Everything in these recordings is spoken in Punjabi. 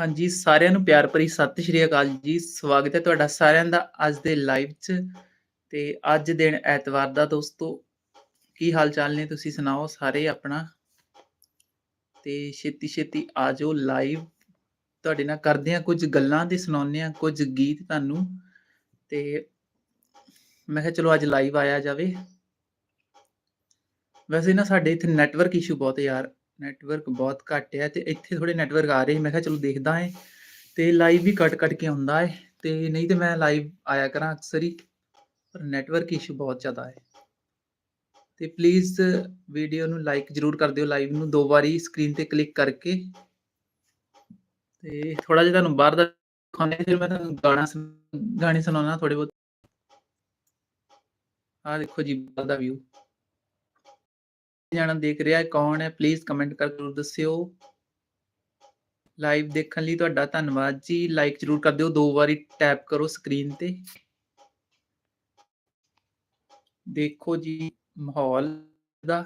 ਹਾਂਜੀ, ਸਾਰਿਆਂ ਨੂੰ ਪਿਆਰ ਭਰੀ ਸਤਿ ਸ਼੍ਰੀ ਅਕਾਲ ਜੀ। ਸਵਾਗਤ ਹੈ ਤੁਹਾਡਾ ਸਾਰਿਆਂ ਦਾ ਅੱਜ ਦੇ ਲਾਈਵ 'ਚ ਤੇ ਅੱਜ ਦਿਨ ਐਤਵਾਰ ਦਾ ਦੋਸਤੋ। ਕੀ ਹਾਲ-ਚਾਲ ਨੇ ਤੁਸੀਂ ਸੁਣਾਓ ਸਾਰੇ ਆਪਣਾ? ਤੇ ਛੇਤੀ-ਛੇਤੀ ਆ ਜਾਓ ਲਾਈਵ। ਤੁਹਾਡੇ ਨਾਲ ਕਰਦੇ ਹਾਂ ਕੁਝ ਗੱਲਾਂ ਤੇ ਸੁਣਾਉਂਦੇ ਹਾਂ ਕੁਝ ਗੀਤ ਤੁਹਾਨੂੰ ਤੇ ਮੈਂ ਕਿਹਾ ਚਲੋ ਅੱਜ ਲਾਈਵ ਆਇਆ ਜਾਵੇ। ਵੈਸੇ ਨਾ ਸਾਡੇ ਇੱਥੇ ਨੈਟਵਰਕ ਇਸ਼ੂ ਬਹੁਤ ਯਾਰ, ਨੈਟਵਰਕ ਬਹੁਤ ਘੱਟ ਹੈ ਤੇ ਇੱਥੇ ਥੋੜੇ ਨੈਟਵਰਕ ਆ ਰਹੇ ਮੈਂ ਕਿਹਾ ਚਲੋ ਦੇਖਦਾ ਹੈ ਤੇ ਲਾਈਵ ਵੀ ਕੱਟ-ਕੱਟ ਕੇ ਆਉਂਦਾ ਹੈ ਤੇ ਨਹੀਂ ਤੇ ਮੈਂ ਲਾਈਵ ਆਇਆ ਕਰਾਂ ਅਕਸਰ ਹੀ, ਪਰ ਨੈਟਵਰਕ ਇਸ਼ੂ ਬਹੁਤ ਜ਼ਿਆਦਾ ਹੈ। ਤੇ ਪਲੀਜ਼ ਵੀਡੀਓ ਨੂੰ ਲਾਈਕ ਜ਼ਰੂਰ ਕਰ ਦਿਓ ਲਾਈਵ ਨੂੰ ਦੋ ਵਾਰੀ ਸਕਰੀਨ ਤੇ ਕਲਿੱਕ ਕਰਕੇ। ਤੇ ਥੋੜਾ ਜਿਹਾ ਤੁਹਾਨੂੰ ਬਾਹਰ ਦਾ ਦਿਖਾਉਂਦੇ ਫਿਰ ਮੈਂ ਤੁਹਾਨੂੰ ਗਾਣਾ ਸੁ ਗਾਣੇ ਸੁਣਾਉਣਾ ਥੋੜੇ ਬਹੁਤ। ਆਹ ਦੇਖੋ ਜੀ, ਬਾਹਰ ਦਾ ਵਿਊ। ਜਾਣਾ ਦੇਖ ਰਿਹਾ ਹੈ, ਕੌਣ ਹੈ ਪਲੀਜ਼ ਕਮੈਂਟ ਕਰਕੇ ਜ਼ਰੂਰ ਦੱਸਿਓ। ਲਾਈਵ ਦੇਖਣ ਲਈ ਤੁਹਾਡਾ ਧੰਨਵਾਦ ਜੀ। ਲਾਈਕ ਜ਼ਰੂਰ ਕਰ ਦਿਓ ਦੋ ਵਾਰੀ ਟੈਪ ਕਰੋ ਸਕਰੀਨ ਤੇ। ਦੇਖੋ ਜੀ, ਮਾਹੌਲ ਦਾ।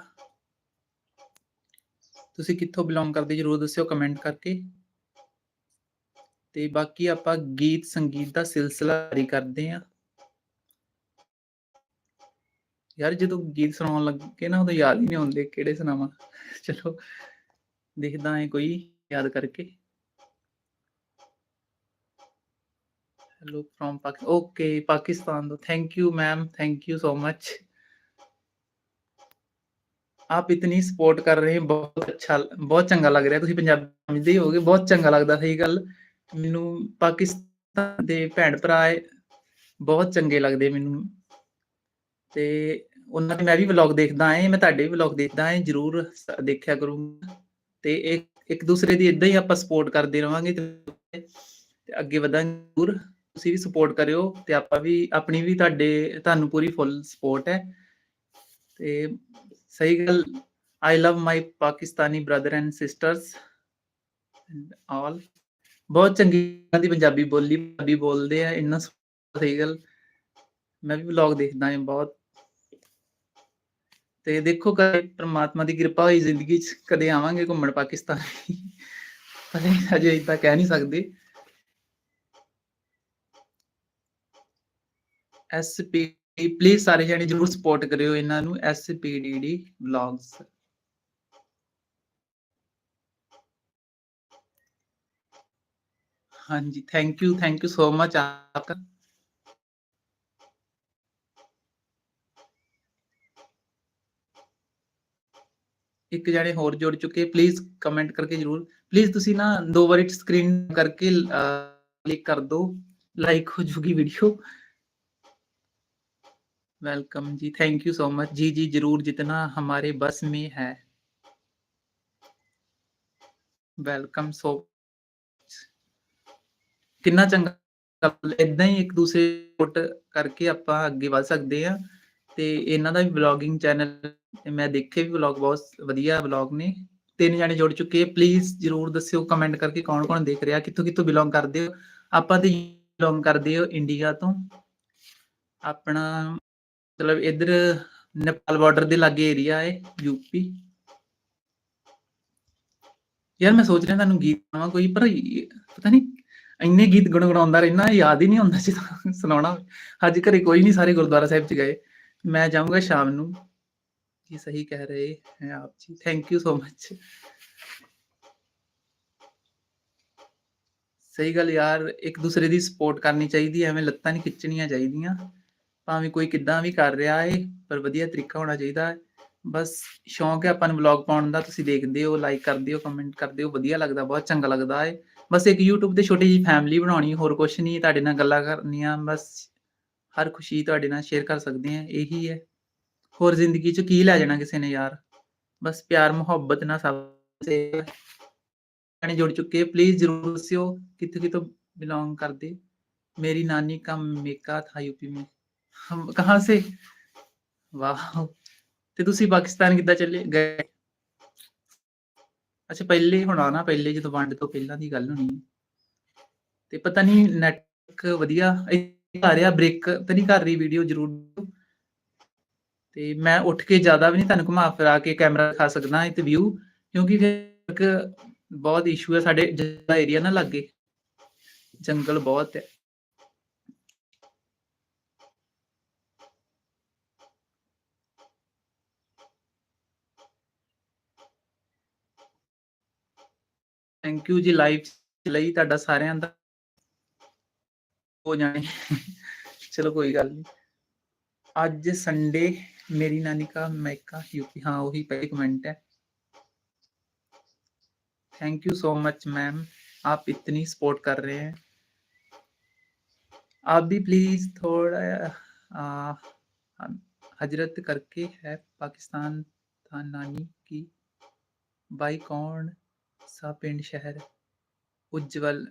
ਤੁਸੀਂ ਕਿੱਥੋਂ ਬਿਲੋਂਗ ਕਰਦੇ ਜ਼ਰੂਰ ਦੱਸਿਓ ਕਮੈਂਟ ਕਰਕੇ। ਤੇ ਬਾਕੀ ਆਪਾਂ ਗੀਤ ਸੰਗੀਤ ਦਾ ਸਿਲਸਿਲਾ ਜਾਰੀ ਕਰਦੇ ਹਾਂ। ਯਾਰ ਜਦੋਂ ਗੀਤ ਸੁਣਾਉਣ ਲੱਗੇ ਨਾ ਉਦੋਂ ਯਾਦ ਹੀ ਨਹੀਂ ਆਉਂਦੇ ਕਿਹੜੇ ਸੁਣਾਵਾਂ। ਚਲੋ ਦੇਖਦਾ ਹੈ ਕੋਈ ਯਾਦ ਕਰਕੇ। Hello from Pak okay Pakistan ਤੋਂ thank you ma'am thank you so much. ਆਪ ਇਤਨੀ ਸਪੋਰਟ ਕਰ ਰਹੇ ਬਹੁਤ ਅੱਛਾ ਬਹੁਤ ਚੰਗਾ ਲੱਗ ਰਿਹਾ ਤੁਸੀਂ ਪੰਜਾਬੀ ਸਮਝਦੇ ਹੀ ਹੋਵੋਗੇ ਬਹੁਤ ਚੰਗਾ ਲੱਗਦਾ ਸਹੀ ਗੱਲ। ਮੈਨੂੰ ਪਾਕਿਸਤਾਨ ਦੇ ਭੈਣ ਭਰਾ ਏ ਬਹੁਤ ਚੰਗੇ ਲੱਗਦੇ ਮੈਨੂੰ। ਤੇ ਉਹਨਾਂ ਦੇ ਮੈਂ ਵੀ ਵਲੌਗ ਦੇਖਦਾ ਆਏ ਮੈਂ ਤੁਹਾਡੇ ਵੀ ਵਲੌਗ ਦੇਖਦਾ ਆਏ ਜ਼ਰੂਰ ਦੇਖਿਆ ਕਰੂੰਗਾ ਤੇ ਇੱਕ ਇੱਕ ਦੂਸਰੇ ਦੀ ਏਦਾਂ ਹੀ ਆਪਾਂ ਸਪੋਰਟ ਕਰਦੇ ਰਵਾਂਗੇ ਤੇ ਅੱਗੇ ਵਧਾਂਗੇ ਜ਼ਰੂਰ। ਤੁਸੀਂ ਵੀ ਸਪੋਰਟ ਕਰਿਓ ਤੇ ਆਪਾਂ ਵੀ, ਆਪਣੀ ਵੀ ਤੁਹਾਡੇ, ਤੁਹਾਨੂੰ ਪੂਰੀ ਫੁੱਲ ਸਪੋਰਟ ਹੈ। ਤੇ ਸਹੀ ਗੱਲ I love my Pakistani brother and sisters and all ਬਹੁਤ ਚੰਗੀ ਦੀ ਪੰਜਾਬੀ ਬੋਲੀ, ਪੰਜਾਬੀ ਬੋਲਦੇ ਆ, ਇੰਨਾ ਸਹੀ ਗੱਲ ਮੈਂ ਵੀ ਵਲੌਗ ਦੇਖਦਾ ਹਾਂ ਬਹੁਤ। ਤੇ ਦੇਖੋ ਕਦੇ ਪ੍ਰਮਾਤਮਾ ਦੀ ਕਿਰਪਾ ਹੋਈ ਜ਼ਿੰਦਗੀ 'ਚ, ਕਦੇ ਆਵਾਂਗੇ ਘੁੰਮਣ ਪਾਕਿਸਤਾਨ ਪਰ ਅਜੇ ਤਾਂ ਕਹਿ ਨਹੀਂ ਸਕਦੇ। ਐਸਪੀ ਪਲੀਜ਼ ਸਾਰੇ ਜਣੇ ਜਰੂਰ ਸਪੋਰਟ ਕਰਿਓ ਇਹਨਾਂ ਨੂੰ ਐਸਪੀਡੀਡੀ ਵਲੌਗਸ ਹਾਂਜੀ thank you thank you so much ਆਪਕਾ ਇੱਕ ਜਾਣੇ ਹੋਰ ਜੁੜ ਚੁੱਕੇ ਪਲੀਜ਼ ਕਮੈਂਟ ਕਰਕੇ ਜ਼ਰੂਰ ਪਲੀਜ਼ ਤੁਸੀਂ ਨਾ ਦੋ ਵਾਰੀ ਸਕਰੀਨ ਕਰਕੇ ਕਲਿੱਕ ਕਰ ਦਿਓ ਲਾਈਕ ਹੋ ਜੂਗੀ ਵੀਡੀਓ। वेलकम जी थैंक यू सो मच जी जी जरूर जितना हमारे बस में है वेलकम सो ਕਿੰਨਾ ਚੰਗਾ ਇਦਾਂ ਹੀ ਇੱਕ ਦੂਸਰੇ ਸਪੋਰਟ ਕਰਕੇ ਆਪਾਂ ਅੱਗੇ ਵਧ ਸਕਦੇ ਆ ਤੇ ਇਹਨਾਂ ਦਾ ਵੀ ਵਲੌਗਿੰਗ ਚੈਨਲ ਮੈਂ ਦੇਖੇ ਵੀ ਵਲੌਗ ਬਹੁਤ ਵਧੀਆ ਵਲੌਗ ਨੇ। ਤਿੰਨ ਜਾਣੇ ਜੁੜ ਚੁੱਕੇ ਪਲੀਜ਼ ਜਰੂਰ ਦੱਸਿਓ ਕਮੈਂਟ ਕਰਕੇ ਕੌਣ ਕੌਣ ਦੇਖ ਰਿਹਾ ਕਿੱਥੋਂ ਕਿੱਥੋਂ ਬਿਲੋਂਗ ਕਰਦੇ ਹੋ। ਆਪਾਂ ਤੇ ਬਿਲੋਂਗ ਕਰਦੇ ਹੋ ਇੰਡੀਆ ਤੋਂ। ਆਪਣਾ ਮਤਲਬ ਇਧਰ ਨੇਪਾਲ ਬਾਰਡਰ ਦੇ ਲਾਗੇ ਏਰੀਆ ਹੈ ਯੂਪੀ ਯਾਰ ਮੈਂ ਸੋਚ ਰਿਹਾ ਤੁਹਾਨੂੰ ਗੀਤ ਸੁਣਾਵਾਂ ਕੋਈ, ਪਰ ਪਤਾ ਨਹੀਂ ਇੰਨੇ ਗੀਤ ਗੁਣਗੁਣਾਉਂਦਾ ਰਹਿਣਾ ਯਾਦ ਹੀ ਨਹੀਂ ਹੁੰਦਾ ਸੀ ਸੁਣਾਉਣਾ। ਅੱਜ ਘਰੇ ਕੋਈ ਨਹੀਂ ਸਾਰੇ ਗੁਰਦੁਆਰਾ ਸਾਹਿਬ ਚ ਗਏ। ਮੈਂ ਜਾਊਂਗਾ ਸ਼ਾਮ ਨੂੰ। ਜੀ ਸਹੀ ਕਹਿ ਰਹੇ ਹੈ ਆਪ ਜੀ ਥੈਂਕ ਯੂ ਸੋ ਮਚ ਸਹੀ ਗੱਲ ਯਾਰ ਇੱਕ ਦੂਸਰੇ ਦੀ ਸਪੋਰਟ ਕਰਨੀ ਚਾਹੀਦੀ ਐਵੇਂ ਲੱਤਾਂ ਨਹੀਂ ਖਿੱਚਣੀਆਂ ਚਾਹੀਦੀਆਂ ਭਾਵੇਂ ਕੋਈ ਕਿੱਦਾਂ ਵੀ ਕਰ ਰਿਹਾ ਏ ਪਰ ਵਧੀਆ ਤਰੀਕਾ ਹੋਣਾ ਚਾਹੀਦਾ ਹੈ ਬਸ ਸ਼ੌਂਕ ਹੈ ਆਪਾਂ ਨੂੰ ਵਲੌਗ ਪਾਉਣ ਦਾ ਤੁਸੀਂ ਦੇਖਦੇ ਹੋ ਲਾਈਕ ਕਰਦੇ ਹੋ ਕਮੈਂਟ ਕਰਦੇ ਹੋ ਵਧੀਆ ਲੱਗਦਾ ਬਹੁਤ ਚੰਗਾ ਲੱਗਦਾ ਹੈ ਬਸ ਇੱਕ YouTube ਤੇ ਛੋਟੀ ਜਿਹੀ ਫੈਮਿਲੀ ਬਣਾਉਣੀ ਹੋਰ ਕੁਝ ਨਹੀਂ ਤੁਹਾਡੇ ਨਾਲ ਗੱਲਾਂ ਕਰਨੀਆਂ ਬਸ ਹਰ ਖੁਸ਼ੀ ਤੁਹਾਡੇ ਨਾਲ ਸ਼ੇਅਰ ਕਰ ਸਕਦੇ ਆ ਇਹੀ ਹੈ ਹੋਰ ਜ਼ਿੰਦਗੀ 'ਚ ਕੀ ਲੈ ਜਾਣਾ ਕਿਸੇ ਨੇ ਯਾਰ ਬਸ ਪਿਆਰ ਮੁਹੱਬਤ ਨਾਲ ਸਭ ਸੇ ਜਾਣੇ जुड़ चुके हैं प्लीज जरूर दस्यो कितों कितों बिलोंग करते मेरी नानी का मेका था यूपी में हम कहाँ से वाह ਤੇ ਤੁਸੀਂ ਪਾਕਿਸਤਾਨ ਕਿੱਦਾਂ ਚੱਲੇ ਗਏ ਅੱਛਾ ਪਹਿਲੇ ਹੁਣ ਆਣਾ ਪਹਿਲੇ ਜਦੋਂ ਵੰਡ ਤੋਂ ਪਹਿਲਾਂ ਦੀ ਗੱਲ ਹੋਣੀ ਤੇ ਪਤਾ ਨਹੀਂ ਨੈਟਵਰਕ ਵਧੀਆ ਆ ਰਿਹਾ ਬ੍ਰੇਕ ਤਾਂ ਨਹੀਂ ਕਰ ਰਹੀ ਵੀਡੀਓ ਜ਼ਰੂਰ ਤੇ ਮੈਂ ਉੱਠ ਕੇ ਜ਼ਿਆਦਾ ਵੀ ਨਹੀਂ ਤੁਹਾਨੂੰ ਘੁਮਾ ਫਿਰਾ ਕੇ ਕੈਮਰਾ ਦਿਖਾ ਸਕਦਾ ਤੇ ਵਿਊ ਕਿਉਂਕਿ ਫਿਰ ਬਹੁਤ ਇਸ਼ੂ ਹੈ ਸਾਡੇ ਜਿਹੜਾ ਏਰੀਆ ਨਾ ਲੱਗੇ। ਜੰਗਲ ਬਹੁਤ ਹੈ। ਥੈਂਕ ਯੂ ਜੀ ਲਾਈਵ ਲਈ ਤੁਹਾਡਾ ਸਾਰਿਆਂ ਦਾ। ਹੋ ਜਾਣੇ। ਚਲੋ ਕੋਈ ਗੱਲ ਨਹੀਂ ਅੱਜ ਸੰਡੇ ਮੇਰੀ ਨਾਨੀ का मैका यूपी हाँ वही पहले कमेंट है thank you so much ma'am आप इतनी सपोर्ट कर रहे हैं आप भी प्लीज थोड़ा आ, हजरत करके है पाकिस्तान था नानी की बाई कौन सा पिंड शहर ਉਜਵਲ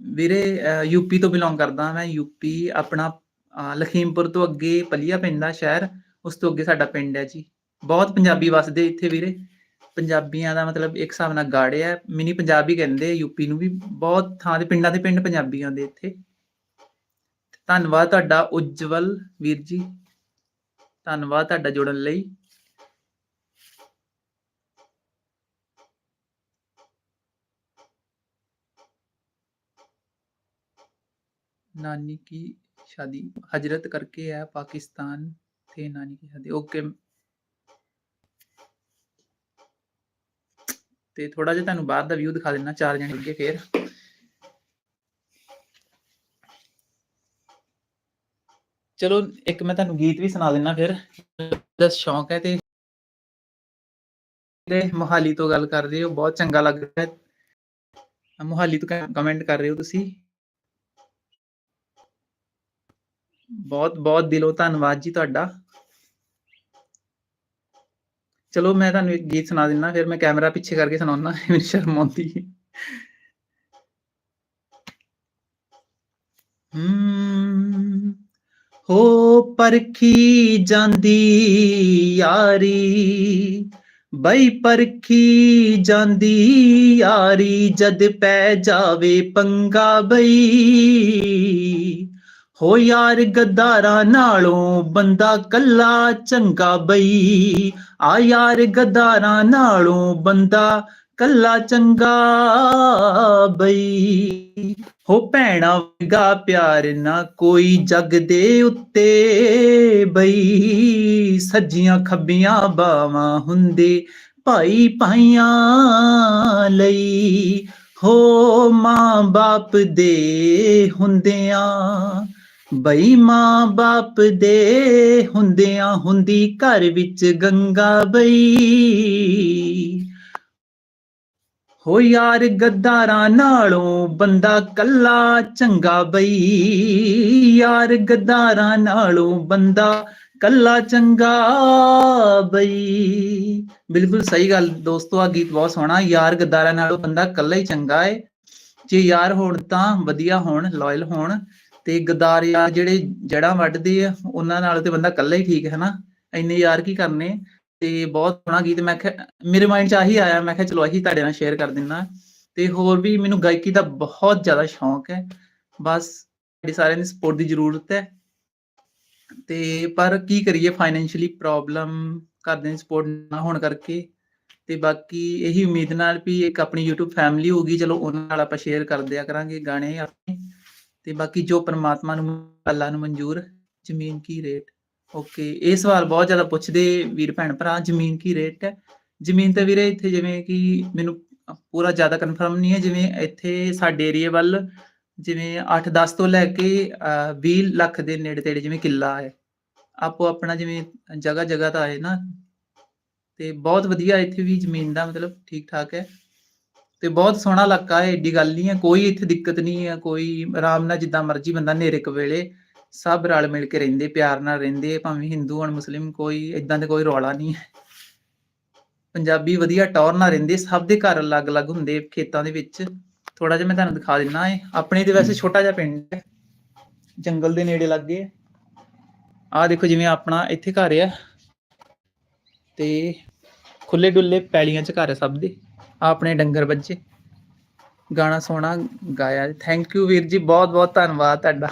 ਵੀਰੇ ਯੂਪੀ ਤੋਂ ਬਿਲੋਂਗ ਕਰਦਾ ਮੈਂ ਯੂਪੀ ਆਪਣਾ ਅਹ, ਲਖੀਮਪੁਰ ਤੋਂ ਅੱਗੇ ਪਲੀਆ ਪੈਂਦਾ ਸ਼ਹਿਰ ਉਸ ਤੋਂ ਅੱਗੇ ਸਾਡਾ ਪਿੰਡ ਹੈ ਜੀ। ਬਹੁਤ ਪੰਜਾਬੀ ਵਸਦੇ ਇੱਥੇ ਵੀਰੇ। ਪੰਜਾਬੀਆਂ ਦਾ ਮਤਲਬ ਇੱਕ ਹਿਸਾਬ ਨਾਲ ਗਾੜੇ ਆ ਮਿਨੀ ਪੰਜਾਬੀ ਕਹਿੰਦੇ ਯੂਪੀ ਨੂੰ ਵੀ ਬਹੁਤ ਥਾਂ ਦੇ ਪਿੰਡਾਂ ਦੇ ਪਿੰਡ ਪੰਜਾਬੀ ਆਉਂਦੇ ਇੱਥੇ। ਧੰਨਵਾਦ ਤੁਹਾਡਾ ਉਜਵਲ ਵੀਰ ਜੀ। ਧੰਨਵਾਦ ਤੁਹਾਡਾ ਜੁੜਨ ਲਈ। ਨਾਨੀ ਕੀ ਸ਼ਾਦੀ? ਹਜਰਤ ਕਰਕੇ ਹੈ ਪਾਕਿਸਤਾਨ। थे नानी की शादी ओके ਤੇ ਥੋੜਾ ਜਿਹਾ ਤੁਹਾਨੂੰ ਬਾਹਰ ਦਾ ਵਿਊ ਦਿਖਾ ਦਿੰਨਾ ਚਾਰ ਜਣੇ ਅੱਗੇ ਫੇਰ ਚਲੋ ਇੱਕ ਮੈਂ ਤੁਹਾਨੂੰ ਗੀਤ ਵੀ ਸੁਣਾ ਦਿੰਨਾ ਫਿਰ ਦਾ ਸ਼ੌਂਕ ਹੈ ਤੇ ਜਿਹੜੇ ਮੋਹਾਲੀ ਤੋਂ ਗੱਲ ਕਰ ਰਹੇ ਹੋ ਬਹੁਤ ਚੰਗਾ ਲੱਗ ਰਿਹਾ ਹੈ ਮੋਹਾਲੀ ਤੋਂ ਕਮੈਂਟ ਕਰ ਰਹੇ ਹੋ ਤੁਸੀਂ ਬਹੁਤ ਬਹੁਤ ਦਿਲੋਂ ਧੰਨਵਾਦ ਜੀ ਤੁਹਾਡਾ। ਚਲੋ ਮੈਂ ਤੁਹਾਨੂੰ ਇੱਕ ਗੀਤ ਸੁਣਾ ਦਿੰਦਾ ਫਿਰ ਮੈਂ ਕੈਮਰਾ ਪਿੱਛੇ ਕਰਕੇ ਸੁਣਾਉਣਾ ਮੈਨੂੰ ਸ਼ਰਮ ਆਉਂਦੀ ਹੂੰ, ਹੋ ਪਰਖੀ ਜਾਂਦੀ ਯਾਰੀ, ਬਈ ਪਰਖੀ ਜਾਂਦੀ ਯਾਰੀ, ਜਦ ਪੈ ਜਾਵੇ ਪੰਗਾ ਬਈ। ਹੋ ਯਾਰ ਗੱਦਾਰਾਂ ਨਾਲੋਂ ਬੰਦਾ ਕੱਲਾ ਚੰਗਾ ਬਈ। ਆ ਯਾਰ ਗੱਦਾਰਾਂ ਨਾਲੋਂ ਬੰਦਾ ਕੱਲਾ ਚੰਗਾ ਬਈ। ਹੋ ਭੈਣਾ ਵਰਗਾ ਪਿਆਰ ਨਾ ਕੋਈ ਜਗ ਦੇ ਉੱਤੇ ਬਈ। ਸੱਜੀਆਂ ਖੱਬੀਆਂ ਬਾਵਾਂ ਹੁੰਦੇ ਭਾਈ ਭਾਈਆਂ ਲਈ। ਹੋ ਮਾਂ ਬਾਪ ਦੇ ਹੁੰਦਿਆਂ ਬਈ ਮਾਂ ਬਾਪ ਦੇ ਹੁੰਦਿਆਂ ਹੁੰਦੀ ਘਰ ਵਿੱਚ ਗੰਗਾ ਬਈ। ਹੋ ਯਾਰ ਗੱਦਾਰਾਂ ਨਾਲੋਂ ਬੰਦਾ ਕੱਲਾ ਚੰਗਾ ਬਈ। ਯਾਰ ਗੱਦਾਰਾਂ ਨਾਲੋਂ ਬੰਦਾ ਕੱਲਾ ਚੰਗਾ ਬਈ। ਬਿਲਕੁਲ ਸਹੀ ਗੱਲ ਦੋਸਤੋ ਆ ਗੀਤ ਬਹੁਤ ਸੋਹਣਾ। ਯਾਰ ਗੱਦਾਰਾਂ ਨਾਲੋਂ ਬੰਦਾ ਕੱਲਾ ਹੀ ਚੰਗਾ ਏ। ਜੇ ਯਾਰ ਹੋਣ ਤਾਂ ਵਧੀਆ ਹੋਣ ਲਾਇਲ ਹੋਣ। ਤੇ ਗਦਾਰ ਯਾਰ ਜਿਹੜੇ ਜੜਾਂ ਵੱਢਦੇ ਆ, ਉਹਨਾਂ ਨਾਲ ਤੇ ਬੰਦਾ ਕੱਲਾ ਹੀ ਠੀਕ ਹੈ ਨਾ? ਇੰਨੇ ਯਾਰ ਕੀ ਕਰਨੇ? ਤੇ ਬਹੁਤ ਸੋਹਣਾ ਗੀਤ, ਮੈਂ ਕਿਹਾ, ਮੇਰੇ ਮਾਈਂਡ 'ਚ ਆਹੀ ਆਇਆ, ਮੈਂ ਕਿਹਾ, ਚਲੋ ਆਹੀ ਤੁਹਾਡੇ ਨਾਲ ਸ਼ੇਅਰ ਕਰ ਦਿੰਨਾ। ਤੇ ਹੋਰ ਵੀ ਮੈਨੂੰ ਗਾਇਕੀ ਦਾ ਬਹੁਤ ਜ਼ਿਆਦਾ ਸ਼ੌਂਕ ਹੈ। ਬਸ, ਤੁਹਾਡੀ ਸਾਰਿਆਂ ਦੀ ਸਪੋਰਟ ਦੀ ਜ਼ਰੂਰਤ ਹੈ। ਤੇ ਪਰ ਕੀ ਕਰੀਏ ਫਾਈਨੈਂਸ਼ੀਅਲੀ ਪ੍ਰੋਬਲਮ ਘਰਦਿਆਂ ਦੀ ਸਪੋਰਟ ਨਾ ਹੋਣ ਕਰਕੇ। ਤੇ ਬਾਕੀ ਇਹੀ ਉਮੀਦ ਨਾਲ ਵੀ ਇੱਕ ਆਪਣੀ YouTube ਫੈਮਿਲੀ ਹੋਗੀ ਚਲੋ ਉਹਨਾਂ ਨਾਲ ਆਪਾਂ ਸ਼ੇਅਰ ਕਰਦਿਆ ਕਰਾਂਗੇ ਗਾਣੇ, ਆਪਣੇ। ਤੇ ਬਾਕੀ ਜੋ ਪਰਮਾਤਮਾ ਨੂੰ, ਅੱਲਾ ਨੂੰ ਮਨਜ਼ੂਰ ਜ਼ਮੀਨ ਕੀ ਰੇਟ ਓਕੇ ਇਹ ਸਵਾਲ ਬਹੁਤ ਜ਼ਿਆਦਾ ਪੁੱਛਦੇ ਵੀਰ ਭੈਣ ਭਰਾ, ਜ਼ਮੀਨ ਕੀ ਰੇਟ ਹੈ? ਜ਼ਮੀਨ ਤੇ ਵੀਰੇ ਇੱਥੇ ਜਿਵੇਂ ਕਿ ਮੈਨੂੰ ਪੂਰਾ ਜ਼ਿਆਦਾ ਕਨਫਰਮ ਨਹੀਂ ਹੈ, ਜਿਵੇਂ ਇੱਥੇ ਸਾਡੇ ਏਰੀਆ ਵੱਲ ਜਿਵੇਂ 8-10 ਤੋਂ ਲੈ ਕੇ 20 ਲੱਖ ਦੇ ਨੇੜੇ ਤੇੜੇ ਜਿਵੇਂ ਕਿੱਲਾ ਹੈ। ਆਪੋ ਆਪਣਾ ਜਿਵੇਂ ਜਗ੍ਹਾ ਜਗ੍ਹਾ ਤਾਂ ਹੈ ਨਾ। ਤੇ ਬਹੁਤ ਵਧੀਆ ਇੱਥੇ ਵੀ ਜ਼ਮੀਨ ਦਾ ਮਤਲਬ ਠੀਕ ਠਾਕ ਹੈ। ਤੇ ਬਹੁਤ ਸੋਹਣਾ ਇਲਾਕਾ ਹੈ, ਏਡੀ ਗੱਲ ਨਹੀਂ ਹੈ, ਕੋਈ ਇੱਥੇ ਦਿੱਕਤ ਨਹੀਂ ਹੈ, ਕੋਈ ਆਰਾਮ ਨਾਲ ਜਿੱਦਾਂ ਮਰਜ਼ੀ ਬੰਦਾ ਨੇਰੇ ਵੇਲੇ ਸਭ ਰਲ ਮਿਲ ਕੇ ਰਹਿੰਦੇ, ਪਿਆਰ ਨਾਲ ਰਹਿੰਦੇ, ਭਾਵੇਂ ਹਿੰਦੂ ਹੋਣ, ਮੁਸਲਿਮ ਕੋਈ ਇਦਾਂ ਦੇ ਕੋਈ ਰੌਲਾ ਨਹੀਂ ਹੈ। ਪੰਜਾਬੀ ਵਧੀਆ ਟੌਰ ਨਾਲ ਰਹਿੰਦੇ, ਸਭ ਦੇ ਘਰ ਅਲੱਗ-ਅਲੱਗ ਹੁੰਦੇ ਖੇਤਾਂ ਦੇ ਵਿੱਚ। ਥੋੜਾ ਜਿਹਾ ਮੈਂ ਤੁਹਾਨੂੰ ਦਿਖਾ ਦਿੰਨਾ ਹੈ, ਆਪਣੇ ਤੇ ਵੈਸੇ ਛੋਟਾ ਜਿਹਾ ਪਿੰਡ ਹੈ, ਜੰਗਲ ਦੇ ਨੇੜੇ ਲੱਗੇ ਆਹ ਦੇਖੋ ਜਿਵੇਂ ਆਪਣਾ ਇੱਥੇ ਘਰ ਆ, ਤੇ ਖੁੱਲੇ ਡੁੱਲੇ ਪੈਲੀਆਂ 'ਚ ਘਰ ਹੈ ਸਭ ਦੇ। ਆਪਣੇ ਡੰਗਰ ਬੱਚੇ। ਗਾਣਾ ਸੋਹਣਾ ਗਾਇਆ। ਥੈਂਕ ਯੂ ਵੀਰ ਜੀ ਬਹੁਤ ਬਹੁਤ ਧੰਨਵਾਦ ਤੁਹਾਡਾ।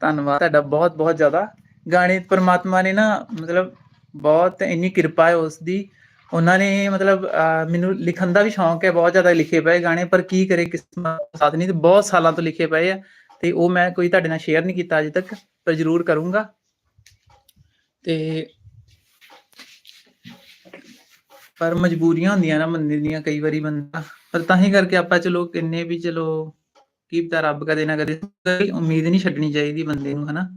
ਧੰਨਵਾਦ ਤੁਹਾਡਾ ਬਹੁਤ ਬਹੁਤ ਜ਼ਿਆਦਾ। ਗਾਣੇ ਪਰਮਾਤਮਾ ਨੇ ਨਾ ਮਤਲਬ ਬਹੁਤ ਇੰਨੀ ਕਿਰਪਾ ਹੈ ਉਸ ਦੀ। ਉਹਨਾਂ ਨੇ ਮਤਲਬ ਅਹ, ਮੈਨੂੰ ਲਿਖਣ ਦਾ ਵੀ ਸ਼ੌਂਕ ਹੈ ਬਹੁਤ ਜ਼ਿਆਦਾ ਲਿਖੇ ਪਏ ਗਾਣੇ ਪਰ ਕੀ ਕਰੇ ਕਿਸਮਤ ਸਾਥ ਨਹੀਂ ਤੇ ਬਹੁਤ ਸਾਲਾਂ ਤੋਂ ਲਿਖੇ ਪਏ ਆ। ਤੇ ਉਹ ਮੈਂ ਕੋਈ ਤੁਹਾਡੇ ਨਾਲ ਸ਼ੇਅਰ ਨਹੀਂ ਕੀਤਾ ਅਜੇ ਤੱਕ ਪਰ ਜ਼ਰੂਰ ਕਰੂੰਗਾ। ਤੇ ਪਰ ਮਜਬੂਰੀਆਂ ਹੁੰਦੀਆਂ ਨਾ ਬੰਦੇ ਦੀਆਂ ਕਈ ਵਾਰੀ ਬੰਦਾ। ਪਰ ਤਾਂ ਹੀ ਕਰਕੇ ਆਪਾਂ ਚਲੋ ਕਿੰਨੇ ਵੀ ਚਲੋ ਕੀ ਪਤਾ ਰੱਬ ਕਦੇ ਨਾ ਕਦੇ ਉਮੀਦ ਨਹੀਂ ਛੱਡਣੀ ਚਾਹੀਦੀ ਬੰਦੇ ਨੂੰ, ਹਨਾ?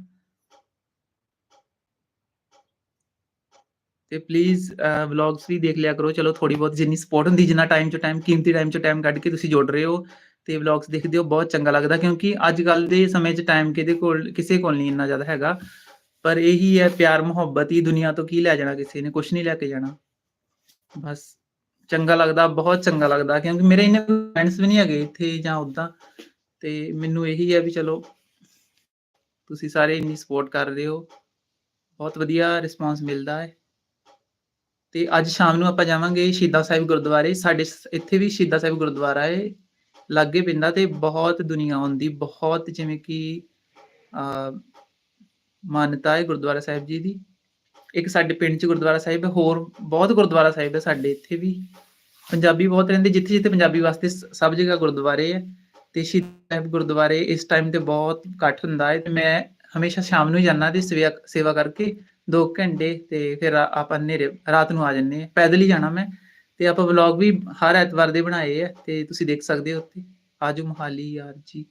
ਤੇ ਪਲੀਜ਼ ਵਲੌਗਸ ਵੀ ਦੇਖ ਲਿਆ ਕਰੋ। ਚਲੋ ਥੋੜੀ ਬਹੁਤ ਜਿੰਨੀ ਸਪੋਰਟ ਹੁੰਦੀ, ਜਿੰਨਾ ਟਾਈਮ ਚ ਟਾਈਮ ਕੀਮਤੀ ਟਾਈਮ ਚ ਟਾਈਮ ਕੱਢ ਕੇ ਤੁਸੀਂ ਜੁੜ ਰਹੇ ਹੋ ਤੇ ਵਲੌਗਸ ਦੇਖਦੇ ਹੋ, ਬਹੁਤ ਚੰਗਾ ਲੱਗਦਾ ਕਿਉਂਕਿ ਅੱਜ ਕੱਲ ਦੇ ਸਮੇਂ 'ਚ ਟਾਈਮ ਕਿਹਦੇ ਕੋਲ, ਕਿਸੇ ਕੋਲ ਨਹੀਂ ਇੰਨਾ ਜ਼ਿਆਦਾ ਹੈਗਾ। ਪਰ ਇਹੀ ਹੈ, ਪਿਆਰ ਮੁਹੱਬਤ ਹੀ ਦੁਨੀਆ ਤੋਂ ਕੀ ਲੈ ਜਾਣਾ ਕਿਸੇ ਨੇ ਕੁਝ ਨਹੀਂ ਲੈ ਕੇ ਜਾਣਾ। ਬਸ ਚੰਗਾ ਲੱਗਦਾ, ਬਹੁਤ ਚੰਗਾ ਲੱਗਦਾ, ਕਿਉਂਕਿ ਮੇਰੇ ਇੰਨੇ ਫਰੈਂਡਸ ਵੀ ਨਹੀਂ ਹੈਗੇ ਇੱਥੇ ਜਾਂ ਉਦਾਂ ਤੇ ਮੈਨੂੰ ਇਹੀ ਹੈ ਵੀ ਚਲੋ ਤੁਸੀਂ ਸਾਰੇ ਇੰਨੀ ਸਪੋਰਟ ਕਰ ਰਹੇ ਹੋ। ਬਹੁਤ ਵਧੀਆ ਰਿਸਪਾਂਸ ਮਿਲਦਾ ਹੈ। ਤੇ ਅੱਜ ਸ਼ਾਮ ਨੂੰ ਆਪਾਂ ਜਾਵਾਂਗੇ ਸ਼ਹੀਦਾਂ ਸਾਹਿਬ ਗੁਰਦੁਆਰੇ। ਸਾਡੇ ਇੱਥੇ ਵੀ ਸ਼ਹੀਦਾਂ ਸਾਹਿਬ ਗੁਰਦੁਆਰਾ ਹੈ। ਲਾਗੇ ਪੈਂਦਾ ਤੇ ਬਹੁਤ ਦੁਨੀਆ ਆਉਂਦੀ, ਬਹੁਤ ਜਿਵੇਂ ਕਿ ਆ ਮਾਨਤਾ ਹੈ ਗੁਰਦੁਆਰਾ ਸਾਹਿਬ ਜੀ ਦੀ। ਇੱਕ ਸਾਡੇ ਪਿੰਡ ਚ ਗੁਰਦੁਆਰਾ ਸਾਹਿਬ ਹੈ, ਹੋਰ ਬਹੁਤ ਗੁਰਦੁਆਰਾ ਸਾਹਿਬ ਹੈ ਸਾਡੇ ਇੱਥੇ ਵੀ। ਪੰਜਾਬੀ ਬਹੁਤ ਰਹਿੰਦੇ, ਜਿੱਥੇ ਜਿੱਥੇ ਪੰਜਾਬੀ ਵਾਸਤੇ ਸਭ ਜਗ੍ਹਾ ਗੁਰਦੁਆਰੇ ਹੈ। ਤੇ ਸ਼ਹੀਦਾਂ ਸਾਹਿਬ ਗੁਰਦੁਆਰੇ ਇਸ ਟਾਈਮ ਤੇ ਬਹੁਤ ਘੱਟ ਹੁੰਦਾ ਹੈ। ਤੇ ਮੈਂ ਹਮੇਸ਼ਾ ਸ਼ਾਮ ਨੂੰ ਹੀ ਜਾਂਦਾ ਤੇ ਸੇਵਾ ਕਰਕੇ 2 ਘੰਟੇ ਤੇ ਫਿਰ ਆਪਾਂ ਹਨੇਰੇ, ਰਾਤ ਨੂੰ ਆ ਜੰਨੇ ਪੈਦਲ ਹੀ ਜਾਣਾ ਮੈਂ। ਤੇ ਆਪਾਂ ਵਲੌਗ ਵੀ ਹਰ ਐਤਵਾਰ ਦੇ ਬਣਾਏ ਆ ਤੇ ਤੁਸੀਂ ਦੇਖ ਸਕਦੇ ਹੋ ਉੱਥੇ। ਆਜੋ ਮੁਹਾਲੀ ਯਾਰ ਜੀ।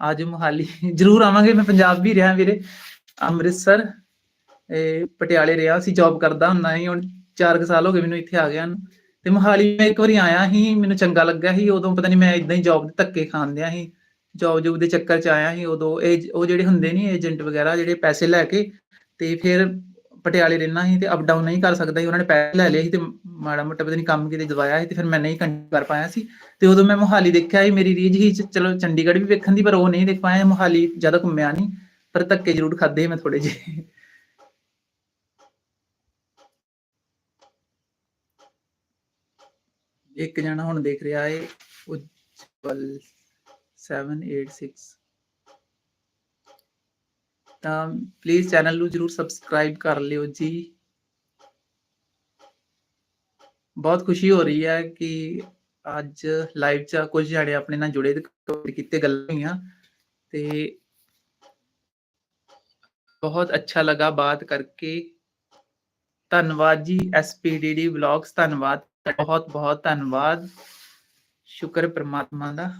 ਆਜੋ ਮੁਹਾਲੀ। ਜਰੂਰ ਆਵਾਂਗੇ, ਮੈਂ ਪੰਜਾਬ ਵੀ ਰਿਹਾ ਵੀਰੇ। ਅੰਮ੍ਰਿਤਸਰ ਪਟਿਆਲੇ ਰਿਹਾ ਸੀ ਜੌਬ ਕਰਦਾ ਹੁੰਦਾ ਸੀ, ਹੁਣ 4 ਸਾਲ ਹੋ ਗਏ ਮੈਨੂੰ ਇੱਥੇ ਆ ਗਿਆ ਨੂੰ। ਤੇ ਮੁਹਾਲੀ ਮੈਂ ਇੱਕ ਵਾਰੀ ਆਇਆ ਸੀ, ਮੈਨੂੰ ਚੰਗਾ ਲੱਗਾ ਸੀ, ਉਦੋਂ ਪਤਾ ਨਹੀਂ ਮੈਂ ਇਦਾਂ ਹੀ ਜੌਬ ਦੇ ਧੱਕੇ ਖਾਂਦਿਆ ਸੀ। ਜੌਬ ਜੂਬ ਦੇ ਚੱਕਰ ਚ ਆਇਆ ਸੀ, ਉਦੋਂ ਇਹ ਉਹ ਜਿਹੜੇ ਹੁੰਦੇ ਨਹੀਂ ਏਜੰਟ ਵਗੈਰਾ, ਜਿਹੜੇ ਪੈਸੇ ਲੈ ਕੇ ਤੇ ਫਿਰ ਪਟਿਆਲੇ ਰਹਿਣਾ ਸੀ ਤੇ ਅਪ ਡਾਊਨ ਨਹੀਂ ਕਰ ਸਕਦਾ ਸੀ, ਉਹਨਾਂ ਨੇ ਪੈਸੇ ਲੈ ਲਿਆ ਸੀ ਤੇ ਮਾੜਾ ਮੋਟਾ ਪਤਾ ਨਹੀਂ ਕੰਮ ਕਿਤੇ ਦਵਾਇਆ ਸੀ ਤੇ ਫਿਰ ਮੈਂ ਨਹੀਂ ਕੰਟੀਨਿਊ ਕਰ ਪਾਇਆ ਸੀ। ਤੇ ਉਦੋਂ ਮੈਂ ਮੋਹਾਲੀ ਦੇਖਿਆ ਸੀ, ਮੇਰੀ ਰੀਝ ਹੀ ਚਲੋ ਚੰਡੀਗੜ੍ਹ ਵੀ ਵੇਖਣ ਦੀ, ਪਰ ਉਹ ਨਹੀਂ ਦੇਖ ਪਾਇਆ ਮੋਹਾਲੀ ਜ਼ਿਆਦਾ ਘੁੰਮਿਆ ਨਹੀਂ ਪਰ ਧੱਕੇ ਜ਼ਰੂਰ ਖਾਦੇ ਮੈਂ ਥੋੜੇ ਜਿਹੇ। ਇੱਕ ਜਣਾ ਹੁਣ ਦੇਖ ਰਿਹਾ ਹੈ ਉਜਵਲ 786 ਤਾਂ ਪਲੀਜ਼ ਚੈਨਲ ਨੂੰ ਜਰੂਰ ਸਬਸਕ੍ਰਾਈਬ ਕਰ ਲਿਓ ਜੀ। ਬਹੁਤ ਖੁਸ਼ੀ ਹੋ ਰਹੀ ਹੈ ਕਿ ਅੱਜ ਲਾਈਵ 'ਚ ਕੁਝ ਜਣੇ ਆਪਣੇ ਨਾਲ ਜੁੜੇ ਕੀਤੇ ਗੱਲਾਂ ਹੋਈਆਂ ਤੇ ਬਹੁਤ ਅੱਛਾ ਲਗਾ ਬਾਤ ਕਰਕੇ। ਧੰਨਵਾਦ ਜੀ ਐਸਪੀਡੀਡੀ ਵਲੌਗਸ ਧੰਨਵਾਦ। ਬਹੁਤ ਬਹੁਤ ਧੰਨਵਾਦ। ਸ਼ੁਕਰ ਪ੍ਰਮਾਤਮਾ ਦਾ।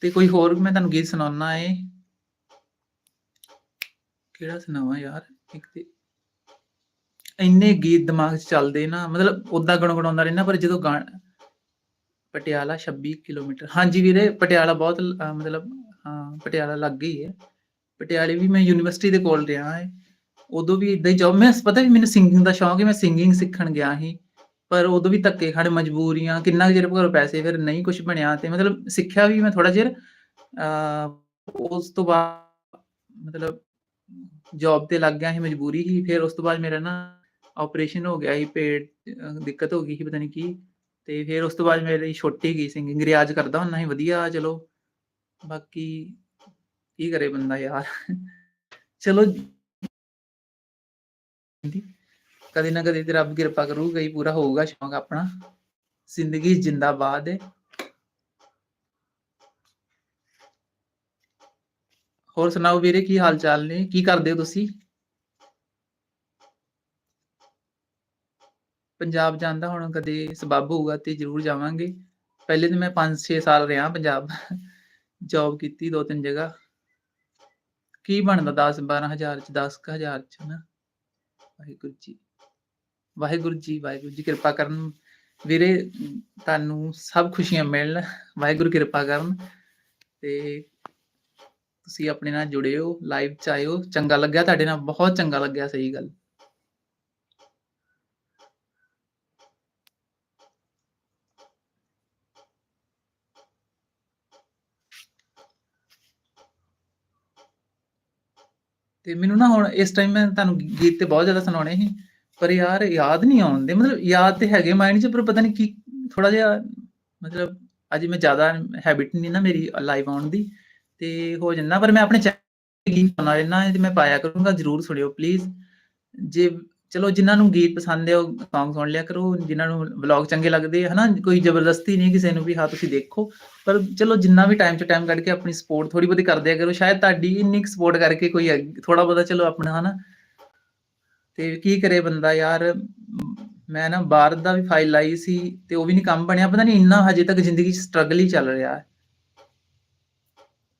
ਤੇ ਕੋਈ ਹੋਰ ਮੈਂ ਤੁਹਾਨੂੰ ਗੀਤ ਸੁਣਾਉਣਾ ਏ। ਕਿਹੜਾ ਸੁਣਾਵਾਂ ਯਾਰ? ਇੱਕ ਤੇ ਇੰਨੇ ਗੀਤ ਦਿਮਾਗ 'ਚ ਚੱਲਦੇ ਨਾ, ਮਤਲਬ ਉਦਾਂ ਗੁਣਗੁਣਾਉਂਦਾ ਰਹਿਣਾ ਪਰ ਜਦੋਂ ਗਾਣ ਪਟਿਆਲਾ 26 ਕਿਲੋਮੀਟਰ, ਹਾਂਜੀ ਵੀਰੇ, ਪਟਿਆਲਾ ਬਹੁਤ ਮਤਲਬ, ਹਾਂ, ਪਟਿਆਲਾ ਲੱਗ ਹੀ ਹੈ ਪਟਿਆਲੇ ਵੀ ਮੈਂ ਯੂਨੀਵਰਸਿਟੀ ਦੇ ਕੋਲ ਰਿਹਾ ਹੈ ਉਦੋਂ ਵੀ ਇਦਾਂ ਹੀ ਜੋਬ ਮੈਂ ਪਤਾ ਵੀ ਮੈਨੂੰ ਸਿੰਗਿੰਗ ਦਾ ਸ਼ੌਂਕ ਹੈ, ਮੈਂ ਸਿੰਗਿੰਗ ਸਿੱਖਣ ਗਿਆ ਸੀ। ਪਰ ਉਦੋਂ ਵੀ ਧੱਕੇ ਖਾਣੇ ਮਜਬੂਰੀਆਂ, ਕਿੰਨਾ ਚਿਰ ਘਰੋਂ ਪੈਸੇ ਫਿਰ ਨਹੀਂ ਕੁਝ ਬਣਿਆ ਤੇ ਮਤਲਬ ਸਿੱਖਿਆ ਵੀ ਮੈਂ ਥੋੜਾ ਚਿਰ ਉਸ ਤੋਂ ਬਾਅਦ ਮਤਲਬ ਜੌਬ ਤੇ ਲੱਗ ਗਿਆ ਸੀ, ਮਜਬੂਰੀ ਹੀ ਫਿਰ ਉਸ ਤੋਂ ਬਾਅਦ ਮੇਰਾ ਨਾ ਆਪਰੇਸ਼ਨ ਹੋ ਗਿਆ ਸੀ, ਪੇਟ ਦਿੱਕਤ ਹੋ ਗਈ ਸੀ, ਪਤਾ ਨਹੀਂ ਕੀ। ਤੇ ਫਿਰ ਉਸ ਤੋਂ ਬਾਅਦ ਮੇਰੀ ਛੋਟੀ ਗਈ ਸਿੰਗਿੰਗ, ਰਿਆਜ਼ ਕਰਦਾ ਹੁੰਦਾ ਸੀ, ਵਧੀਆ, ਚਲੋ। ਬਾਕੀ ਕੀ ਕਰੇ ਬੰਦਾ ਯਾਰ। ਚਲੋ ਕਦੇ ਨਾ ਕਦੇ ਤੇ ਰੱਬ ਕਿਰਪਾ ਕਰੂਗਾ ਹੀ, ਪੂਰਾ ਹੋਊਗਾ ਸ਼ੌਂਕ ਆਪਣਾ। ਜ਼ਿੰਦਗੀ ਜਿੰਦਾਬਾਦ ਹੈ ਹੋਰ ਸੁਣਾਓ ਵੀਰੇ, ਕੀ ਹਾਲ ਚਾਲ ਨੇ? ਕੀ ਕਰਦੇ ਹੋ ਤੁਸੀਂ? ਪੰਜਾਬ ਜਾਂਦਾ ਹੁਣ ਕਦੇ ਸਬੱਬ ਹੋਊਗਾ ਤੇ ਜ਼ਰੂਰ ਜਾਵਾਂਗੇ। ਪਹਿਲੇ ਤਾਂ ਮੈਂ 5-6 ਸਾਲ ਰਿਹਾ ਪੰਜਾਬ। ਜੌਬ ਕੀਤੀ ਦੋ ਤਿੰਨ ਜਗ੍ਹਾ। ਕੀ ਬਣਦਾ 10 ਹਜ਼ਾਰ ਚ 10 ਹਜ਼ਾਰ ਚ ਨਾ? ਵਾਹਿਗੁਰੂ ਜੀ। ਵਾਹਿਗੁਰੂ ਜੀ ਵਾਹਿਗੁਰੂ ਜੀ, ਕਿਰਪਾ ਕਰਨ। ਵੀਰੇ, ਤੁਹਾਨੂੰ ਸਭ ਖੁਸ਼ੀਆਂ ਮਿਲਣ। ਵਾਹਿਗੁਰੂ ਕਿਰਪਾ ਕਰਨ। ਤੇ ਤੁਸੀਂ ਆਪਣੇ ਨਾਲ ਜੁੜੇ ਹੋ ਲਾਈਵ ਚ ਆਇਓ ਚੰਗਾ ਲੱਗਿਆ, ਤੁਹਾਡੇ ਨਾਲ ਬਹੁਤ ਚੰਗਾ ਲੱਗਿਆ, ਸਹੀ ਗੱਲ। ਤੇ ਮੈਨੂੰ ਨਾ ਹੁਣ ਇਸ ਟਾਈਮ ਮੈਂ ਤੁਹਾਨੂੰ ਗੀਤ ਤੇ ਬਹੁਤ ਜ਼ਿਆਦਾ ਸੁਣਾਉਣੇ ਸੀ, ਪਰ ਯਾਰ ਯਾਦ ਨਹੀਂ ਆਉਂਦੇ ਮਤਲਬ ਯਾਦ ਤੇ ਹੈਗੇ ਮਾਈਂਡ 'ਚ, ਪਰ ਪਤਾ ਨਹੀਂ ਕੀ ਥੋੜਾ ਜਿਹਾ ਮਤਲਬ ਅਜੇ ਮੈਂ ਜ਼ਿਆਦਾ ਹੈਬਿਟ ਨਹੀਂ ਨਾ ਮੇਰੀ ਲਾਈਵ ਆਉਣ ਦੀ, ਤੇ ਹੋ ਜਾਂਦਾ, ਪਰ ਮੈਂ ਆਪਣੇ ਗੀਤ ਸੁਣਾ ਲੈਣਾ ਤੇ ਮੈਂ ਪਾਇਆ ਕਰੂੰਗਾ, ਜਰੂਰ ਸੁਣਿਓ ਪਲੀਜ਼ ਜੇ ਚਲੋ ਜਿਨ੍ਹਾਂ ਨੂੰ ਗੀਤ ਪਸੰਦ ਹੈ, ਉਹ ਸੌਂਗ ਸੁਣ ਲਿਆ ਕਰੋ, ਜਿਨ੍ਹਾਂ ਨੂੰ ਵਲੌਗ ਚੰਗੇ ਲੱਗਦੇ ਹਨਾ, ਕੋਈ ਜ਼ਬਰਦਸਤੀ ਨਹੀਂ ਕਿਸੇ ਨੂੰ ਵੀ, ਹਾਂ, ਤੁਸੀਂ ਦੇਖੋ। ਪਰ ਚਲੋ ਜਿੰਨਾ ਵੀ ਟਾਈਮ ਚ ਟਾਈਮ ਕੱਢ ਕੇ ਆਪਣੀ ਸਪੋਰਟ ਥੋੜੀ ਬਹੁਤੀ ਕਰਦੇ ਕਰੋ, ਸ਼ਾਇਦ ਤੁਹਾਡੀ ਇੰਨੀ ਸਪੋਰਟ ਕਰਕੇ ਕੋਈ ਥੋੜਾ ਬਹੁਤਾ ਚਲੋ ਆਪਣਾ, ਹਨਾ। ਤੇ ਕੀ ਕਰੇ ਬੰਦਾ ਯਾਰ, ਮੈਂ ਨਾ ਬਾਹਰ ਦਾ ਵੀ ਫਾਈਲ ਲਾਈ ਸੀ ਤੇ ਉਹ ਵੀ ਨਹੀਂ ਕੰਮ ਬਣਿਆ, ਪਤਾ ਨਹੀਂ ਇੰਨਾ ਹਜੇ ਤੱਕ ਜ਼ਿੰਦਗੀ 'ਚ ਸਟਰਗਲ ਹੀ ਚੱਲ ਰਿਹਾ ਹੈ।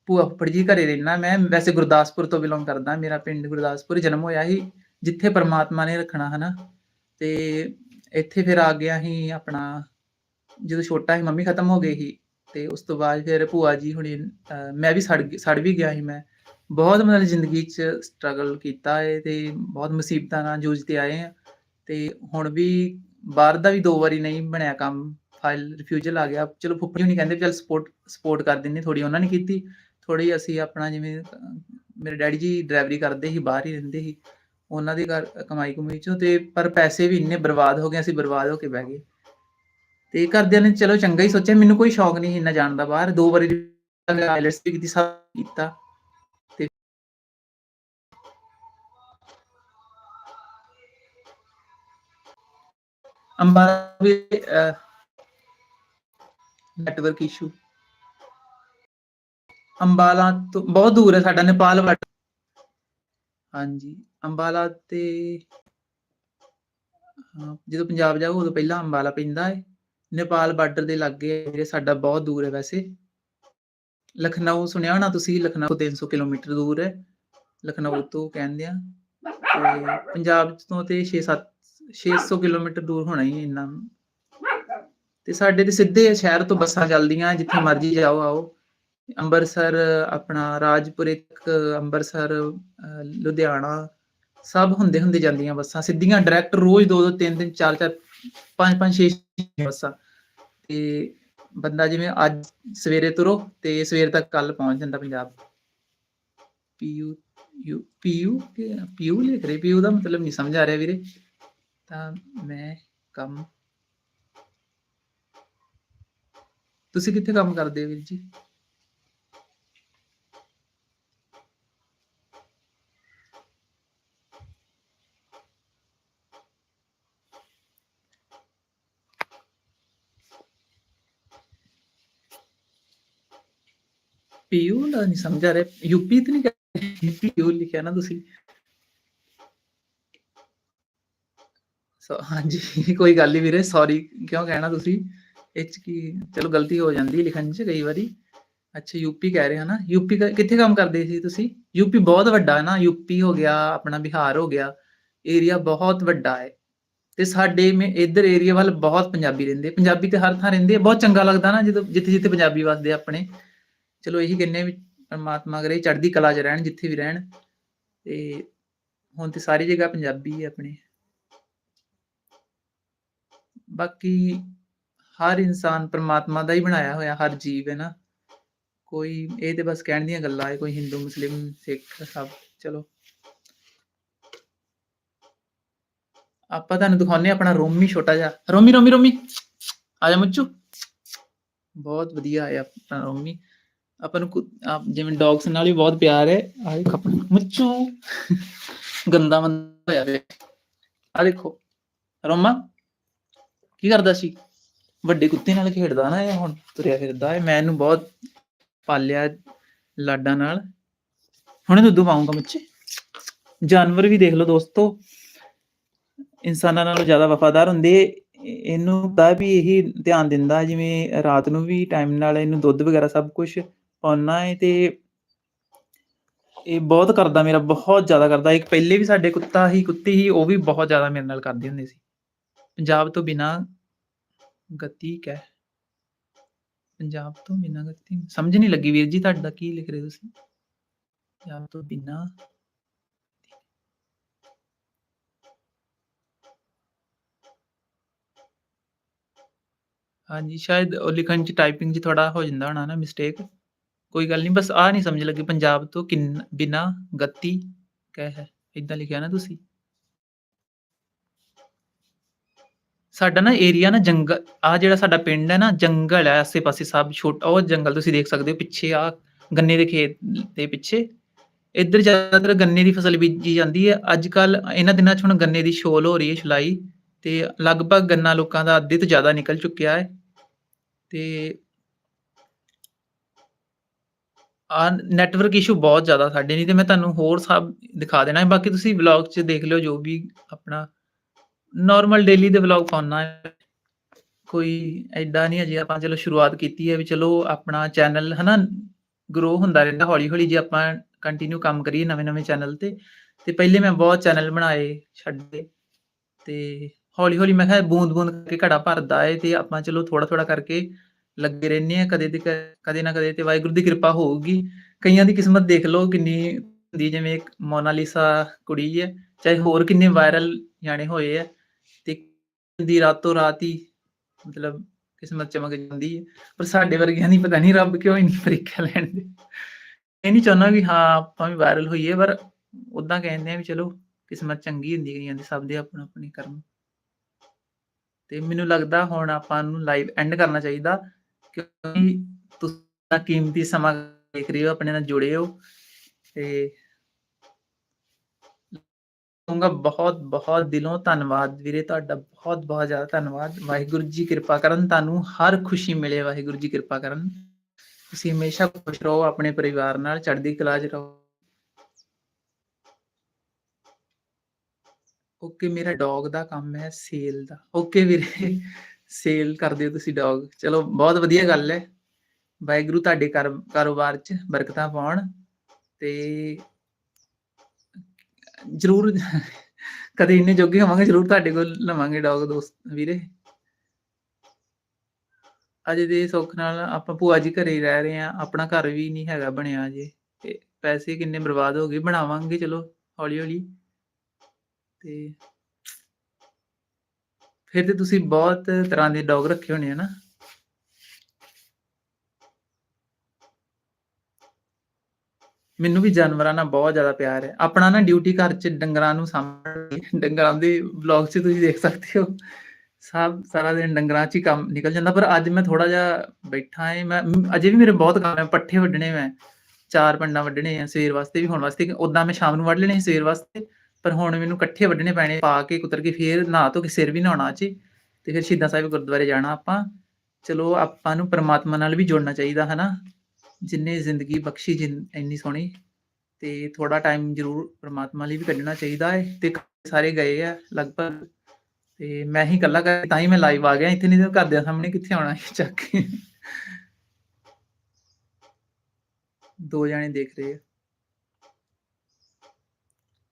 ਭੂਆ ਫੁੱਫੜ ਜੀ ਘਰੇ ਰਹਿਣਾ ਮੈਂ ਵੈਸੇ ਗੁਰਦਾਸਪੁਰ ਤੋਂ ਬਿਲੋਂਗ ਕਰਦਾ, ਮੇਰਾ ਪਿੰਡ ਗੁਰਦਾਸਪੁਰ ਜਨਮ ਹੋਇਆ ਸੀ। ਜਿੱਥੇ ਪਰਮਾਤਮਾ ਨੇ ਰੱਖਣਾ, ਹਨਾ? ਤੇ ਇੱਥੇ ਫਿਰ ਆ ਗਿਆ ਸੀ ਆਪਣਾ, ਜਦੋਂ ਛੋਟਾ ਸੀ, ਮੰਮੀ ਖਤਮ ਹੋ ਗਈ ਸੀ, ਤੇ ਉਸ ਤੋਂ ਬਾਅਦ ਫਿਰ ਭੂਆ ਜੀ ਹੁਣੀ ਮੈਂ ਵੀ ਸੜ ਸੜ ਵੀ ਗਿਆ ਸੀ ਮੈਂ। ਬਹੁਤ ਮਤਲਬ ਜ਼ਿੰਦਗੀ 'ਚ ਸਟਰਗਲ ਕੀਤਾ ਹੈ ਤੇ ਬਹੁਤ ਮੁਸੀਬਤਾਂ ਨਾਲ ਜੂਝਦੇ ਆਏ ਆ। ਤੇ ਹੁਣ ਵੀ ਬਾਹਰ ਦਾ ਵੀ ਦੋ ਵਾਰੀ ਨਹੀਂ ਬਣਿਆ ਕੰਮ ਫਾਈਲ ਰਿਫਿਊਜ਼ਲ ਆ ਗਿਆ। ਚਲੋ ਫੁੱਫੜੀ ਨਹੀਂ ਕਹਿੰਦੇ ਵੀ ਚੱਲ ਸਪੋਰਟ ਸਪੋਰਟ ਕਰ ਦਿੰਦੇ ਥੋੜੀ ਉਹਨਾਂ ਨੇ ਕੀਤੀ। ਥੋੜੀ ਅਸੀਂ ਆਪਣਾ ਜਿਵੇਂ ਮੇਰੇ ਡੈਡੀ ਜੀ ਡਰਾਈਵਰੀ ਕਰਦੇ ਸੀ, ਬਾਹਰ ਹੀ ਰਹਿੰਦੇ ਸੀ। ਉਹਨਾਂ ਦੀ ਘਰ ਕਮਾਈ ਕਮਾਈ ਚੋਂ ਤੇ ਪਰ ਪੈਸੇ ਵੀ ਇੰਨੇ ਬਰਬਾਦ ਹੋ ਗਏ, ਅਸੀਂ ਬਰਬਾਦ ਹੋ ਕੇ ਬਹਿ ਗਏ। ਤੇ ਘਰਦਿਆਂ ਨੇ ਚਲੋ ਚੰਗਾ ਹੀ ਸੋਚਿਆ, ਮੈਨੂੰ ਕੋਈ ਸ਼ੌਕ ਨਹੀਂ ਇੰਨਾ ਜਾਣ ਦਾ ਬਾਹਰ। ਦੋ ਵਾਰੀ ਆਈਲੈਟਸ ਵੀ ਕੀਤੀ, ਸਭ ਕੀਤਾ। ਤੇ ਅੰਬਾਲਾ ਵੀ ਨੈਟਵਰਕ ਇਸ਼ੂ ਅੰਬਾਲਾ ਤੋਂ ਬਹੁਤ ਦੂਰ ਹੈ ਸਾਡਾ, ਨੇਪਾਲ ਬਾਰਡਰ ਹਾਂਜੀ। ਅੰਬਾਲਾ ਤੇ ਜਦੋਂ ਪੰਜਾਬ ਜਾਓ ਉਦੋਂ ਪਹਿਲਾਂ ਅੰਬਾਲਾ ਪੈਂਦਾ ਹੈ ਨੇਪਾਲ ਬਾਰਡਰ ਦੇ ਲਾਗੇ ਹੈ ਸਾਡਾ ਬਹੁਤ ਦੂਰ ਹੈ ਵੈਸੇ। ਲਖਨਊ ਸੁਣਿਆ ਹੋਣਾ ਤੁਸੀਂ? ਲਖਨਊ 300 ਕਿਲੋਮੀਟਰ ਦੂਰ ਹੈ ਲਖਨਊ ਤੋਂ ਕਹਿੰਦੇ ਆ। ਤੇ ਪੰਜਾਬ ਤੋਂ ਤੇ 6-7 600 ਕਿਲੋਮੀਟਰ ਦੂਰ ਹੋਣਾ ਹੀ ਇੰਨਾ। ਤੇ ਸਾਡੇ ਤੇ ਸਿੱਧੇ ਸ਼ਹਿਰ ਤੋਂ ਬੱਸਾਂ ਚੱਲਦੀਆਂ ਜਿੱਥੇ ਮਰਜ਼ੀ ਜਾਓ, ਆਓ। ਅੰਮ੍ਰਿਤਸਰ ਆਪਣਾ ਰਾਜਪੁਰੇ ਤੱਕ ਅੰਮ੍ਰਿਤਸਰ ਲੁਧਿਆਣਾ। ਸਭ ਹੁੰਦੇ ਹੁੰਦੇ ਜਾਂਦੀਆਂ ਬੱਸਾਂ। ਸਿੱਧੀਆਂ ਡਾਇਰੈਕਟ ਰੋਜ਼ ਦੋ ਦੋ, ਤਿੰਨ ਤਿੰਨ, ਚਾਰ ਚਾਰ, ਪੰਜ ਪੰਜ, ਛੇ ਛੇ ਬੱਸਾਂ। ਤੇ ਬੰਦਾ ਜਿਵੇਂ ਅੱਜ ਸਵੇਰੇ ਤੁਰੋ ਤੇ ਸਵੇਰ ਤੱਕ ਕੱਲ ਪਹੁੰਚ ਜਾਂਦਾ Punjab. PU, U, PU PU ਲਿਖ ਰਹੇ, ਪੀਯੂ ਦਾ ਮਤਲਬ ਨਹੀਂ ਸਮਝ ਆ ਰਿਹਾ ਵੀਰੇ। ਤਾਂ ਮੈਂ ਕੰਮ ਤੁਸੀਂ ਕਿੱਥੇ ਕੰਮ ਕਰਦੇ ਹੋ ਵੀਰ ਜੀ? ਪੀਯੂ ਦਾ ਨਹੀਂ ਸਮਝ ਆ ਰਿਹਾ। ਯੂਪੀ ਤੇ ਨਹੀਂ ਪੀਯੂ ਲਿਖਿਆ ਨਾ ਤੁਸੀਂ। ਸੋ, ਹਾਂਜੀ, ਕੋਈ ਗੱਲ ਨਹੀਂ ਵੀਰੇ ਸੌਰੀ ਕਿਉਂ ਕਹਿਣਾ ਤੁਸੀਂ? ਇਹ 'ਚ ਕੀ, ਚਲੋ ਗਲਤੀ ਹੋ ਜਾਂਦੀ ਲਿਖਣ 'ਚ ਕਈ ਵਾਰੀ। ਅੱਛਾ ਯੂਪੀ ਕਹਿ ਰਹੇ ਹੋ ਨਾ। ਯੂਪੀ ਕਿੱਥੇ ਕੰਮ ਕਰਦੇ ਸੀ ਤੁਸੀਂ? ਯੂਪੀ ਬਹੁਤ ਵੱਡਾ ਹੈ ਨਾ। ਯੂਪੀ ਹੋ ਗਿਆ, ਆਪਣਾ ਬਿਹਾਰ ਹੋ ਗਿਆ। ਏਰੀਆ ਬਹੁਤ ਵੱਡਾ ਹੈ। ਤੇ ਸਾਡੇ ਮੇ, ਇਧਰ ਏਰੀਆ ਵੱਲ ਬਹੁਤ ਪੰਜਾਬੀ ਰਹਿੰਦੇ। ਪੰਜਾਬੀ ਤੇ ਹਰ ਥਾਂ ਰਹਿੰਦੇ ਬਹੁਤ ਚੰਗਾ ਲੱਗਦਾ ਨਾ ਜਦੋਂ ਜਿੱਥੇ ਜਿੱਥੇ ਪੰਜਾਬੀ ਵੱਸਦੇ ਆਪਣੇ। ਚਲੋ ਇਹੀ ਕਹਿੰਨੇ ਵੀ ਪਰਮਾਤਮਾ ਕਰੇ, ਚੜ੍ਹਦੀ ਕਲਾ 'ਚ ਰਹਿਣ, ਜਿੱਥੇ ਵੀ ਰਹਿਣ। ਤੇ ਹੁਣ ਤੇ ਸਾਰੀ ਜਗ੍ਹਾ ਪੰਜਾਬੀ ਹੈ ਆਪਣੇ। ਬਾਕੀ ਹਰ ਇਨਸਾਨ ਪਰਮਾਤਮਾ ਦਾ ਹੀ ਬਣਾਇਆ ਹੋਇਆ, ਹਰ ਜੀਵ, ਹੈ ਨਾ। ਕੋਈ, ਇਹ ਤੇ ਬਸ ਕਹਿਣ ਦੀਆਂ ਗੱਲਾਂ ਹੈ ਕੋਈ ਹਿੰਦੂ, ਮੁਸਲਿਮ, ਸਿੱਖ, ਸਭ, ਚਲੋ। ਆਪਾਂ ਤੁਹਾਨੂੰ ਦਿਖਾਉਂਦੇ ਹਾਂ ਆਪਣਾ ਰੋਮੀ ਛੋਟਾ ਜਿਹਾ। ਰੋਮੀ ਰੋਮੀ ਰੋਮੀ। ਆ ਜਾ ਮੁੱਚੂ। ਬਹੁਤ ਵਧੀਆ ਆਇਆ ਆਪਣਾ ਰੋਮੀ। ਆਪਾਂ ਨੂੰ ਕੁ- ਆਪ ਜਿਵੇਂ ਡੌਗਸ ਨਾਲ ਵੀ ਬਹੁਤ ਪਿਆਰ ਹੈ। ਆ ਦੇਖੋ ਮੁੱਚੂ ਗੰਦਾ ਬੰਦਾ ਹੋਇਆ ਵੇ ਆ ਦੇਖੋ, ਰੋਮਾ, ਕੀ ਕਰਦਾ ਸੀ? ਵੱਡੇ ਕੁੱਤੇ ਨਾਲ ਖੇਡਦਾ ਨਾ ਇਹ ਹੁਣ ਤੁਰਿਆ ਫਿਰਦਾ ਹੈ ਮੈਂ ਇਹਨੂੰ ਬਹੁਤ ਪਾਲਿਆ ਲਾਡਾਂ ਨਾਲ। ਹੁਣੇ ਦੁੱਧ ਪਾਉਂਗਾ ਬੱਚੇ ਜਾਨਵਰ ਵੀ ਦੇਖ ਲਓ ਦੋਸਤੋ। ਇਨਸਾਨਾਂ ਨਾਲੋਂ ਜ਼ਿਆਦਾ ਵਫਾਦਾਰ ਹੁੰਦੇ ਇਹ- ਇਹਨੂੰ ਤਾਂ ਵੀ ਇਹੀ ਧਿਆਨ ਦਿੰਦਾ ਜਿਵੇਂ ਰਾਤ ਨੂੰ ਵੀ ਟਾਈਮ ਨਾਲ ਇਹਨੂੰ ਦੁੱਧ ਵਗੈਰਾ ਸਭ ਕੁਝ ਪਾਉਣਾ ਹੈ ਤੇ ਇਹ ਬਹੁਤ ਕਰਦਾ ਮੇਰਾ, ਬਹੁਤ ਜ਼ਿਆਦਾ ਕਰਦਾ। ਇੱਕ ਪਹਿਲੇ ਵੀ ਸਾਡੇ ਕੁੱਤਾ ਹੀ, ਕੁੱਤੀ ਹੀ, ਉਹ ਵੀ ਬਹੁਤ ਜ਼ਿਆਦਾ ਮੇਰੇ ਨਾਲ ਕਰਦੀ ਹੁੰਦੀ ਸੀ। ਪੰਜਾਬ ਤੋਂ ਬਿਨਾ ਗਤੀ ਕਹਿ ਪੰਜਾਬ ਤੋਂ ਬਿਨਾ ਗਤੀ, ਸਮਝ ਨਹੀਂ ਲੱਗੀ ਵੀਰ ਜੀ ਤੁਹਾਡਾ ਕੀ ਲਿਖ ਰਹੇ ਤੁਸੀਂ? ਪੰਜਾਬ ਤੋਂ ਬਿਨਾ ਹਾਂਜੀ, ਸ਼ਾਇਦ ਉਹ ਲਿਖਣ ਚ ਟਾਈਪਿੰਗ ਚ ਥੋੜਾ ਹੋ ਜਾਂਦਾ ਹੋਣਾ ਨਾ ਮਿਸਟੇਕ ਕੋਈ ਗੱਲ ਨਹੀਂ, ਬਸ ਆ ਨਹੀਂ ਸਮਝ ਲੱਗੀ ਪੰਜਾਬ ਤੋਂ ਕਿੰਨ, ਬਿਨਾ ਗਤੀ, ਕਹਿ ਹੈ ਇਦਾਂ ਲਿਖਿਆ ਨਾ ਤੁਸੀਂ ਸਾਡਾ ਨਾ ਏਰੀਆ ਨਾ ਜੰਗਲ ਆ ਜਿਹੜਾ ਸਾਡਾ ਪਿੰਡ ਹੈ ਨਾ, ਜੰਗਲ ਹੈ ਆਸੇ ਪਾਸੇ ਸਭ ਛੋਟਾ, ਉਹ ਜੰਗਲ ਤੁਸੀਂ ਦੇਖ ਸਕਦੇ ਹੋ ਪਿੱਛੇ ਆ ਗੰਨੇ ਦੇ ਖੇਤ ਦੇ ਪਿੱਛੇ ਇੱਧਰ ਜ਼ਿਆਦਾਤਰ ਗੰਨੇ ਦੀ ਫਸਲ ਬੀਜੀ ਜਾਂਦੀ ਹੈ। ਅੱਜ-ਕੱਲ੍ਹ ਇਹਨਾਂ ਦਿਨਾਂ 'ਚ ਹੁਣ ਗੰਨੇ ਦੀ ਛੋਲ ਹੋ ਰਹੀ ਹੈ ਛਲਾਈ ਤੇ ਲਗਭਗ ਗੰਨਾ ਲੋਕਾਂ ਦਾ ਅੱਧੇ ਤੋਂ ਜ਼ਿਆਦਾ ਨਿਕਲ ਚੁੱਕਿਆ ਹੈ। ਤੇ ਆ ਨੈਟਵਰਕ ਇਸ਼ੂ ਬਹੁਤ ਜ਼ਿਆਦਾ ਸਾਡੇ ਨਹੀਂ ਤੇ ਮੈਂ ਤੁਹਾਨੂੰ ਹੋਰ ਸਭ ਦਿਖਾ ਦੇਣਾ ਬਾਕੀ ਤੁਸੀਂ ਵਲੌਗ 'ਚ ਦੇਖ ਲਿਓ ਜੋ ਵੀ ਆਪਣਾ ਨਾਰਮਲ ਡੇਲੀ ਦੇ ਵਲੌਗ ਪਾਉਣਾ ਕੋਈ ਐਡਾ ਨਹੀਂ ਅਜੇ ਆਪਾਂ ਚਲੋ ਸ਼ੁਰੂਆਤ ਕੀਤੀ ਹੈ ਵੀ ਚਲੋ ਆਪਣਾ ਚੈਨਲ ਹਨਾ ਗਰੋ ਹੁੰਦਾ ਰਹਿੰਦਾ ਹੌਲੀ-ਹੌਲੀ ਜੇ ਆਪਾਂ ਕੰਟੀਨਿਊ ਕੰਮ ਕਰੀਏ ਨਵੇਂ-ਨਵੇਂ ਚੈਨਲ ਤੇ। ਤੇ ਪਹਿਲੇ ਮੈਂ ਬਹੁਤ ਚੈਨਲ ਬਣਾਏ, ਛੱਡੇ ਤੇ ਹੌਲੀ-ਹੌਲੀ ਮੈਂ ਕਿਹਾ ਬੂੰਦ-ਬੂੰਦ ਕਰਕੇ ਘੜਾ ਭਰਦਾ ਹੈ ਤੇ ਆਪਾਂ ਚਲੋ ਥੋੜਾ-ਥੋੜਾ ਕਰਕੇ ਲੱਗੇ ਰਹਿੰਦੇ ਆ ਕਦੇ ਤੇ ਕਦੇ ਨਾ ਕਦੇ ਤੇ ਵਾਹਿਗੁਰੂ ਦੀ ਕਿਰਪਾ ਹੋਊਗੀ। ਕਈਆਂ ਦੀ ਕਿਸਮਤ ਦੇਖ ਲਓ ਕਿੰਨੀ ਹੁੰਦੀ ਜਿਵੇਂ ਇੱਕ ਮੋਨਾਲੀਸਾ ਕੁੜੀ ਹੈ, ਚਾਹੇ ਹੋਰ ਕਿੰਨੇ ਵਾਇਰਲ ਗਾਣੇ ਹੋਏ ਆ ਤੇ ਦੀ ਰਾਤੋਂ ਰਾਤ ਹੀ ਮਤਲਬ ਕਿਸਮਤ ਚਮਕ ਜਾਂਦੀ ਹੈ। ਪਰ ਸਾਡੇ ਵਰਗਿਆਂ ਦੀ ਪਤਾ ਨਹੀਂ ਰੱਬ ਕਿਉਂ ਇੰਨੀ ਪ੍ਰੀਖਿਆ ਲੈਣ ਦੇ। ਇਹ ਨਹੀਂ ਚਾਹੁੰਦਾ ਵੀ ਹਾਂ ਆਪਾਂ ਵੀ ਵਾਇਰਲ ਹੋਈਏ ਪਰ ਓਦਾਂ ਕਹਿੰਦੇ ਆ ਵੀ ਚਲੋ ਕਿਸਮਤ ਚੰਗੀ ਹੁੰਦੀ ਕਈਆਂ ਦੀ ਸਭ ਦੇ ਆਪਣਾ ਆਪਣੇ ਕਰਮ। ਤੇ ਮੈਨੂੰ ਲੱਗਦਾ ਹੁਣ ਆਪਾਂ ਨੂੰ ਲਾਈਵ ਐਂਡ ਕਰਨਾ ਚਾਹੀਦਾ ਕਿਉਂਕਿ ਤੁਸੀਂ ਕੀਮਤੀ ਸਮਾਂ ਦੇਖ ਰਹੇ ਹੋ, ਆਪਣੇ ਨਾਲ ਜੁੜੇ ਹੋ ਤੇ ਕਹੂੰਗਾ ਬਹੁਤ-ਬਹੁਤ ਦਿਲੋਂ ਧੰਨਵਾਦ ਵੀਰੇ ਤੁਹਾਡਾ ਬਹੁਤ-ਬਹੁਤ ਜ਼ਿਆਦਾ ਧੰਨਵਾਦ। ਵਾਹਿਗੁਰੂ ਜੀ ਕਿਰਪਾ ਕਰਨ ਤੁਹਾਨੂੰ ਹਰ ਖੁਸ਼ੀ ਮਿਲੇ ਵਾਹਿਗੁਰੂ ਜੀ ਕਿਰਪਾ ਕਰਨ। ਤੁਸੀਂ ਹਮੇਸ਼ਾ ਖੁਸ਼ ਰਹੋ ਆਪਣੇ ਪਰਿਵਾਰ ਨਾਲ, ਚੜ੍ਹਦੀ ਕਲਾ 'ਚ ਰਹੋ। ਓਕੇ ਮੇਰਾ ਡੌਗ ਦਾ ਕੰਮ ਹੈ ਸੇਲ ਦਾ। ਓਕੇ ਵੀਰੇ ਸੇਲ ਕਰਦੇ ਹੋ ਤੁਸੀਂ ਡੌਗ ਚਲੋ, ਬਹੁਤ ਵਧੀਆ ਗੱਲ ਹੈ। ਵਾਹਿਗੁਰੂ ਤੁਹਾਡੇ ਕਾਰੋਬਾਰ 'ਚ ਬਰਕਤਾਂ ਪਾਉਣ ਤੇ ਜ਼ਰੂਰ ਕਦੇ ਇੰਨੇ ਜੋਗੇ ਹੋਵਾਂਗੇ, ਜ਼ਰੂਰ ਤੁਹਾਡੇ ਕੋਲ ਲਵਾਂਗੇ ਡੌਗ ਦੋਸਤ ਵੀਰੇ। ਅਜੇ ਦੇ ਸੁੱਖ ਨਾਲ ਆਪਾਂ ਭੂਆ ਜੀ ਘਰੇ ਹੀ ਰਹਿ ਰਹੇ ਹਾਂ। ਆਪਣਾ ਘਰ ਵੀ ਨਹੀਂ ਹੈਗਾ ਬਣਿਆ ਅਜੇ ਤੇ ਪੈਸੇ ਕਿੰਨੇ ਬਰਬਾਦ ਹੋ ਗਏ, ਬਣਾਵਾਂਗੇ, ਚਲੋ, ਹੌਲੀ-ਹੌਲੀ। ਤੇ ਫਿਰ ਤੇ ਤੁਸੀਂ ਬਹੁਤ ਤਰ੍ਹਾਂ ਦੇ ਡੌਗ ਰੱਖੇ ਹੋਣੇ ਆ ਨਾ? ਮੈਨੂੰ ਵੀ ਜਾਨਵਰਾਂ ਨਾਲ ਬਹੁਤ ਜ਼ਿਆਦਾ ਪਿਆਰ ਹੈ। ਆਪਣਾ ਨਾ ਡਿਊਟੀ ਘਰ 'ਚ ਡੰਗਰਾਂ ਨੂੰ ਸਾਂਭਣਾ ਡੰਗਰਾਂ ਦੇ ਵਲੌਗ 'ਚ ਤੁਸੀਂ ਦੇਖ ਸਕਦੇ ਹੋ। ਸਭ ਸਾਰਾ ਦਿਨ ਡੰਗਰਾਂ 'ਚ ਹੀ ਕੰਮ ਨਿਕਲ ਜਾਂਦਾ, ਪਰ ਅੱਜ ਮੈਂ ਥੋੜਾ ਜਿਹਾ ਬੈਠਾ ਏ, ਮੈਂ ਅਜੇ ਵੀ ਮੇਰੇ ਬਹੁਤ ਕੰਮ ਹੈ, ਪੱਠੇ ਵੱਢਣੇ ਮੈਂ, ਚਾਰ ਪੰਡਾ ਵੱਢਣੇ ਆ ਸਵੇਰ ਵਾਸਤੇ ਵੀ, ਹੁਣ ਵਾਸਤੇ ਓਦਾਂ ਮੈਂ ਸ਼ਾਮ ਨੂੰ ਵੱਢ ਲੈਣੇ ਸਵੇਰ ਵਾਸਤੇ ਪਰ ਹੁਣ ਮੈਨੂੰ ਇਕੱਠੇ ਵੱਢਣੇ ਪੈਣੇ, ਪਾ ਕੇ ਕੁਤਰ ਕੇ ਫੇਰ ਨਹਾ ਧੋ ਕੇ ਸਿਰ ਵੀ ਨਹਾਉਣਾ ਅੱਜ ਤੇ ਫਿਰ ਸ਼ਹੀਦਾਂ ਸਾਹਿਬ ਗੁਰਦੁਆਰੇ ਜਾਣਾ ਆਪਾਂ। ਚਲੋ ਆਪਾਂ ਨੂੰ ਪਰਮਾਤਮਾ ਨਾਲ ਵੀ ਜੁੜਨਾ ਚਾਹੀਦਾ, ਹਨਾ। ਜਿੰਨੇ ਜ਼ਿੰਦਗੀ ਬਖਸ਼ੀ ਜਿਨ, ਇੰਨੀ ਸੋਹਣੀ ਤੇ ਥੋੜਾ ਟਾਈਮ ਜ਼ਰੂਰ ਪਰਮਾਤਮਾ ਲਈ ਵੀ ਕੱਢਣਾ ਚਾਹੀਦਾ ਹੈ ਤੇ ਸਾਰੇ ਗਏ ਆ ਲਗਭਗ ਤੇ ਮੈਂ ਹੀ ਇਕੱਲਾ ਤਾਂ ਹੀ ਮੈਂ ਲਾਈਵ ਆ ਗਿਆ ਇੱਥੇ ਨਹੀਂ ਤਾਂ ਘਰਦਿਆਂ ਸਾਹਮਣੇ ਕਿੱਥੇ ਆਉਣਾ ਸੀ ਚੱਕ ਕੇ। ਦੋ ਜਾਣੇ ਦੇਖ ਰਹੇ ਆ।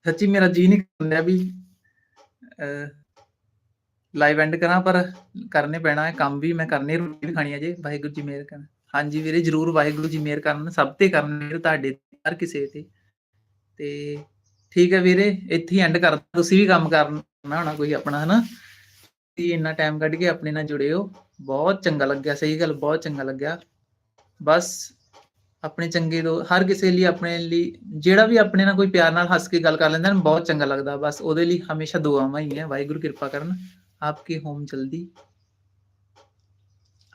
ਸੱਚੀ ਮੇਰਾ ਜੀਅ ਨਹੀਂ ਕਰਨ ਵੀ ਲਾਈਵ ਐਂਡ ਕਰਾਂ, ਪਰ ਕਰਨੇ ਪੈਣਾ ਹੈ ਕੰਮ ਵੀ, ਮੈਂ ਕਰਨੇ ਰੋਟੀ ਵੀ ਖਾਣੀ ਹੈ ਅਜੇ ਵਾਹਿਗੁਰੂ ਜੀ ਮਿਹਰ ਕਰਨ। ਹਾਂਜੀ ਵੀਰੇ, ਜ਼ਰੂਰ ਵਾਹਿਗੁਰੂ ਜੀ ਮਿਹਰ ਕਰਨ, ਸਭ ਤੇ ਕਰਨ ਮਿਹਰ ਤੁਹਾਡੇ ਹਰ ਕਿਸੇ ਤੇ। ਤੇ ਠੀਕ ਹੈ ਵੀਰੇ, ਇੱਥੇ ਹੀ ਐਂਡ ਕਰ ਤੁਸੀਂ ਵੀ ਕੰਮ ਕਰਨਾ ਹੋਣਾ ਕੋਈ ਆਪਣਾ, ਹਨਾ। ਤੁਸੀਂ ਇੰਨਾ ਟਾਈਮ ਕੱਢ ਕੇ ਆਪਣੇ ਨਾਲ ਜੁੜੇ ਹੋ, ਬਹੁਤ ਚੰਗਾ ਲੱਗਿਆ, ਸਹੀ ਗੱਲ, ਬਹੁਤ ਚੰਗਾ ਲੱਗਿਆ। ਬਸ ਆਪਣੇ ਚੰਗੇ ਦੋ ਹਰ ਕਿਸੇ ਲਈ ਆਪਣੇ ਲਈ, ਜਿਹੜਾ ਵੀ ਆਪਣੇ ਨਾਲ ਕੋਈ ਪਿਆਰ ਨਾਲ ਹੱਸ ਕੇ ਗੱਲ ਕਰ ਲੈਂਦਾ ਨਾ ਬਹੁਤ ਚੰਗਾ ਲੱਗਦਾ। ਬਸ ਉਹਦੇ ਲਈ ਹਮੇਸ਼ਾ ਦੁਆਵਾਂ ਹੀ ਹੈ। ਵਾਹਿਗੁਰੂ ਕਿਰਪਾ ਕਰਨ। ਆਪਕੇ ਹੋਮ ਜਲਦੀ।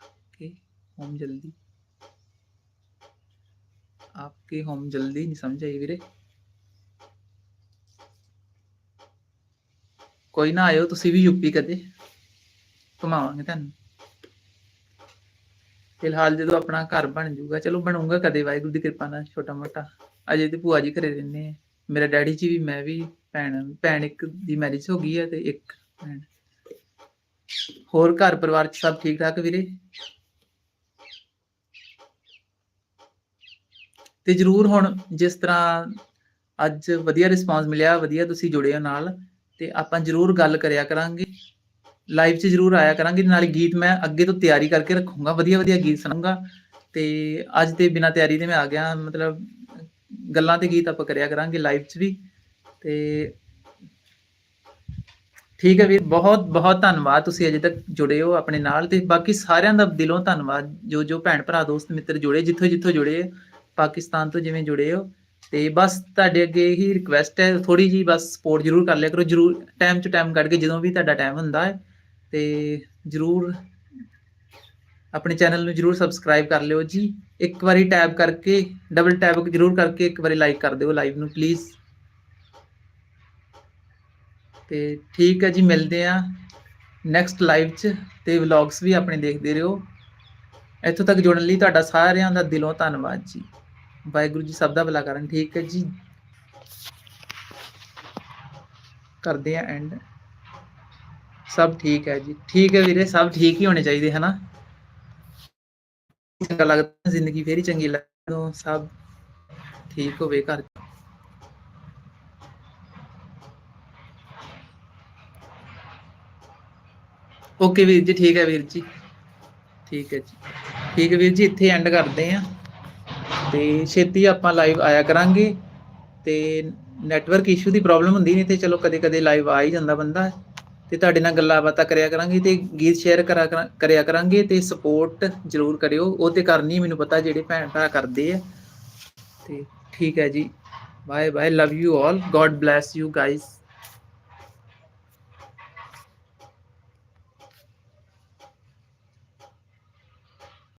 ਆਪਕੇ ਹੋਮ ਜਲਦੀ। ਆਪਕੇ ਹੋਮ ਜਲਦੀ। ਨਹੀਂ ਸਮਝ ਆਈ ਵੀਰੇ। ਕੋਈ ਨਾ ਆਇਓ, ਤੁਸੀਂ ਵੀ ਯੂਪੀ ਕਦੇ। ਘੁਮਾਵਾਂਗੇ ਤੁਹਾਨੂੰ। ਫਿਲਹਾਲ ਜਦੋਂ ਆਪਣਾ ਘਰ ਬਣ ਜਾਊਗਾ, ਚਲੋ ਬਣੂਗਾ ਕਦੇ, ਵਾਹਿਗੁਰੂ ਦੀ ਕਿਰਪਾ ਨਾਲ ਛੋਟਾ ਮੋਟਾ। ਅਜੇ ਤੇ ਭੂਆ ਜੀ ਘਰੇ ਰਹਿੰਦੇ ਆ। ਮੇਰਾ ਡੈਡੀ ਜੀ ਵੀ, ਮੈਂ ਵੀ, ਭੈਣ ਭੈਣ ਇੱਕ ਦੀ ਮੈਰਿਜ ਹੋ ਗਈ ਹੈ ਤੇ ਇੱਕ ਭੈਣ। ਹੋਰ ਘਰ ਪਰਿਵਾਰ ਚ ਸਭ ਠੀਕ ਠਾਕ ਵੀਰੇ? ਤੇ ਜਰੂਰ ਹੁਣ ਜਿਸ ਤਰ੍ਹਾਂ ਅੱਜ ਵਧੀਆ ਰਿਸਪਾਂਸ ਮਿਲਿਆ, ਵਧੀਆ ਤੁਸੀਂ ਜੁੜੇ ਹੋ ਨਾਲ, ਤੇ ਆਪਾਂ ਜਰੂਰ ਗੱਲ ਕਰਿਆ ਕਰਾਂਗੇ। ਲਾਈਵ 'ਚ ਜਰੂਰ ਆਇਆ ਕਰਾਂਗੇ, ਨਾਲ ਗੀਤ ਮੈਂ ਅੱਗੇ ਤੋਂ ਤਿਆਰੀ ਕਰਕੇ ਰੱਖੂੰਗਾ, ਵਧੀਆ ਵਧੀਆ ਗੀਤ ਸੁਣਾਉਂਗਾ। ਤੇ ਅੱਜ ਤੇ ਬਿਨਾ ਤਿਆਰੀ ਦੇ ਮੈਂ ਆ ਗਿਆ, ਮਤਲਬ ਗੱਲਾਂ ਤੇ ਗੀਤ ਆਪਾਂ ਕਰਿਆ ਕਰਾਂਗੇ ਲਾਈਵ 'ਚ ਵੀ। ਤੇ ਠੀਕ ਹੈ ਵੀਰ, ਬਹੁਤ ਬਹੁਤ ਧੰਨਵਾਦ, ਤੁਸੀਂ ਅਜੇ ਤੱਕ ਜੁੜੇ ਹੋ ਆਪਣੇ ਨਾਲ ਤੇ ਬਾਕੀ ਸਾਰਿਆਂ ਦਾ ਦਿਲੋਂ ਧੰਨਵਾਦ, ਜੋ ਜੋ ਭੈਣ ਭਰਾ, ਦੋਸਤ, ਮਿੱਤਰ ਜੁੜੇ, ਜਿੱਥੋਂ ਜਿੱਥੋਂ ਜੁੜੇ ਪਾਕਿਸਤਾਨ ਤੋਂ ਜਿਵੇਂ ਜੁੜੇ ਹੋ। ਤੇ ਬਸ ਤੁਹਾਡੇ ਅੱਗੇ ਹੀ ਰਿਕੁਐਸਟ ਹੈ ਥੋੜੀ ਜੀ ਬਸ ਸਪੋਰਟ ਜਰੂਰ ਕਰ ਲਿਆ ਕਰੋ, ਜਰੂਰ ਟਾਈਮ ਟੂ ਟਾਈਮ ਕੱਢ ਕੇ ਜਦੋਂ ਵੀ ਤੁਹਾਡਾ ਟਾਈਮ ਹੁੰਦਾ ਹੈ ਤੇ ਜਰੂਰ ਆਪਣੇ ਚੈਨਲ ਨੂੰ ਜਰੂਰ ਸਬਸਕ੍ਰਾਈਬ ਕਰ ਲਿਓ ਜੀ। ਇੱਕ ਵਾਰੀ ਟੈਬ ਕਰਕੇ ਡਬਲ ਟੈਪ ਜਰੂਰ ਕਰਕੇ ਇੱਕ ਵਾਰੀ ਲਾਈਕ ਕਰ ਦਿਓ ਲਾਈਵ ਨੂੰ ਪਲੀਜ਼ ਤੇ ਠੀਕ ਹੈ ਜੀ, ਮਿਲਦੇ ਆ ਨੈਕਸਟ ਲਾਈਵ 'ਚ ਤੇ ਵਲੌਗਸ ਵੀ ਆਪਣੇ ਦੇਖਦੇ ਰਹੋ। ਇੱਥੋਂ ਤੱਕ ਜੁੜਨ ਲਈ ਤੁਹਾਡਾ ਸਾਰਿਆਂ ਦਾ ਦਿਲੋਂ ਧੰਨਵਾਦ ਜੀ। ਵਾਹਿਗੁਰੂ ਜੀ ਸਭ ਦਾ ਭਲਾ ਕਰਨ। ਠੀਕ ਹੈ ਜੀ। ਕਰਦੇ ਆ ਐਂਡ ਸਭ ਠੀਕ ਹੈ ਜੀ। ਠੀਕ ਹੈ ਵੀਰੇ, ਸਭ ਠੀਕ ਹੀ ਹੋਣੇ ਚਾਹੀਦੇ, ਹਨਾ? ਚੰਗਾ ਲੱਗਦਾ, ਜ਼ਿੰਦਗੀ ਫੇਰ ਹੀ ਚੰਗੀ ਲੱਗਦੀ ਸਭ ਠੀਕ ਹੋਵੇ ਘਰ। ਓਕੇ ਵੀਰ ਜੀ, ਠੀਕ ਹੈ ਵੀਰ ਜੀ। ਠੀਕ ਹੈ ਜੀ। ਠੀਕ ਹੈ ਵੀਰ ਜੀ, ਇੱਥੇ ਐਂਡ ਕਰਦੇ ਆ ਤੇ ਛੇਤੀ ਆਪਾਂ ਲਾਈਵ ਆਇਆ ਕਰਾਂਗੇ। ਤੇ ਨੈਟਵਰਕ ਇਸ਼ੂ ਦੀ ਪ੍ਰੋਬਲਮ ਹੁੰਦੀ ਨਹੀਂ ਤੇ ਚਲੋ ਕਦੇ ਕਦੇ ਲਾਈਵ ਆ ਹੀ ਜਾਂਦਾ ਬੰਦਾ। ਤੇ ਤੁਹਾਡੇ ਨਾਲ ਗੱਲਾਂ ਬਾਤਾਂ ਕਰਿਆ ਕਰਾਂਗੇ ਤੇ ਗੀਤ ਸ਼ੇਅਰ ਕਰਾ ਕਰਾਂ- ਕਰਿਆ ਕਰਾਂਗੇ ਤੇ ਸਪੋਰਟ ਜਰੂਰ ਕਰਿਓ। ਉਹ ਤੇ ਕਰਨੀ ਮੈਨੂੰ ਪਤਾ ਜਿਹੜੇ ਭੈਣ ਭਰਾ ਕਰਦੇ ਆ। ਤੇ ਠੀਕ ਹੈ ਜੀ। Bye bye love you all God bless you guys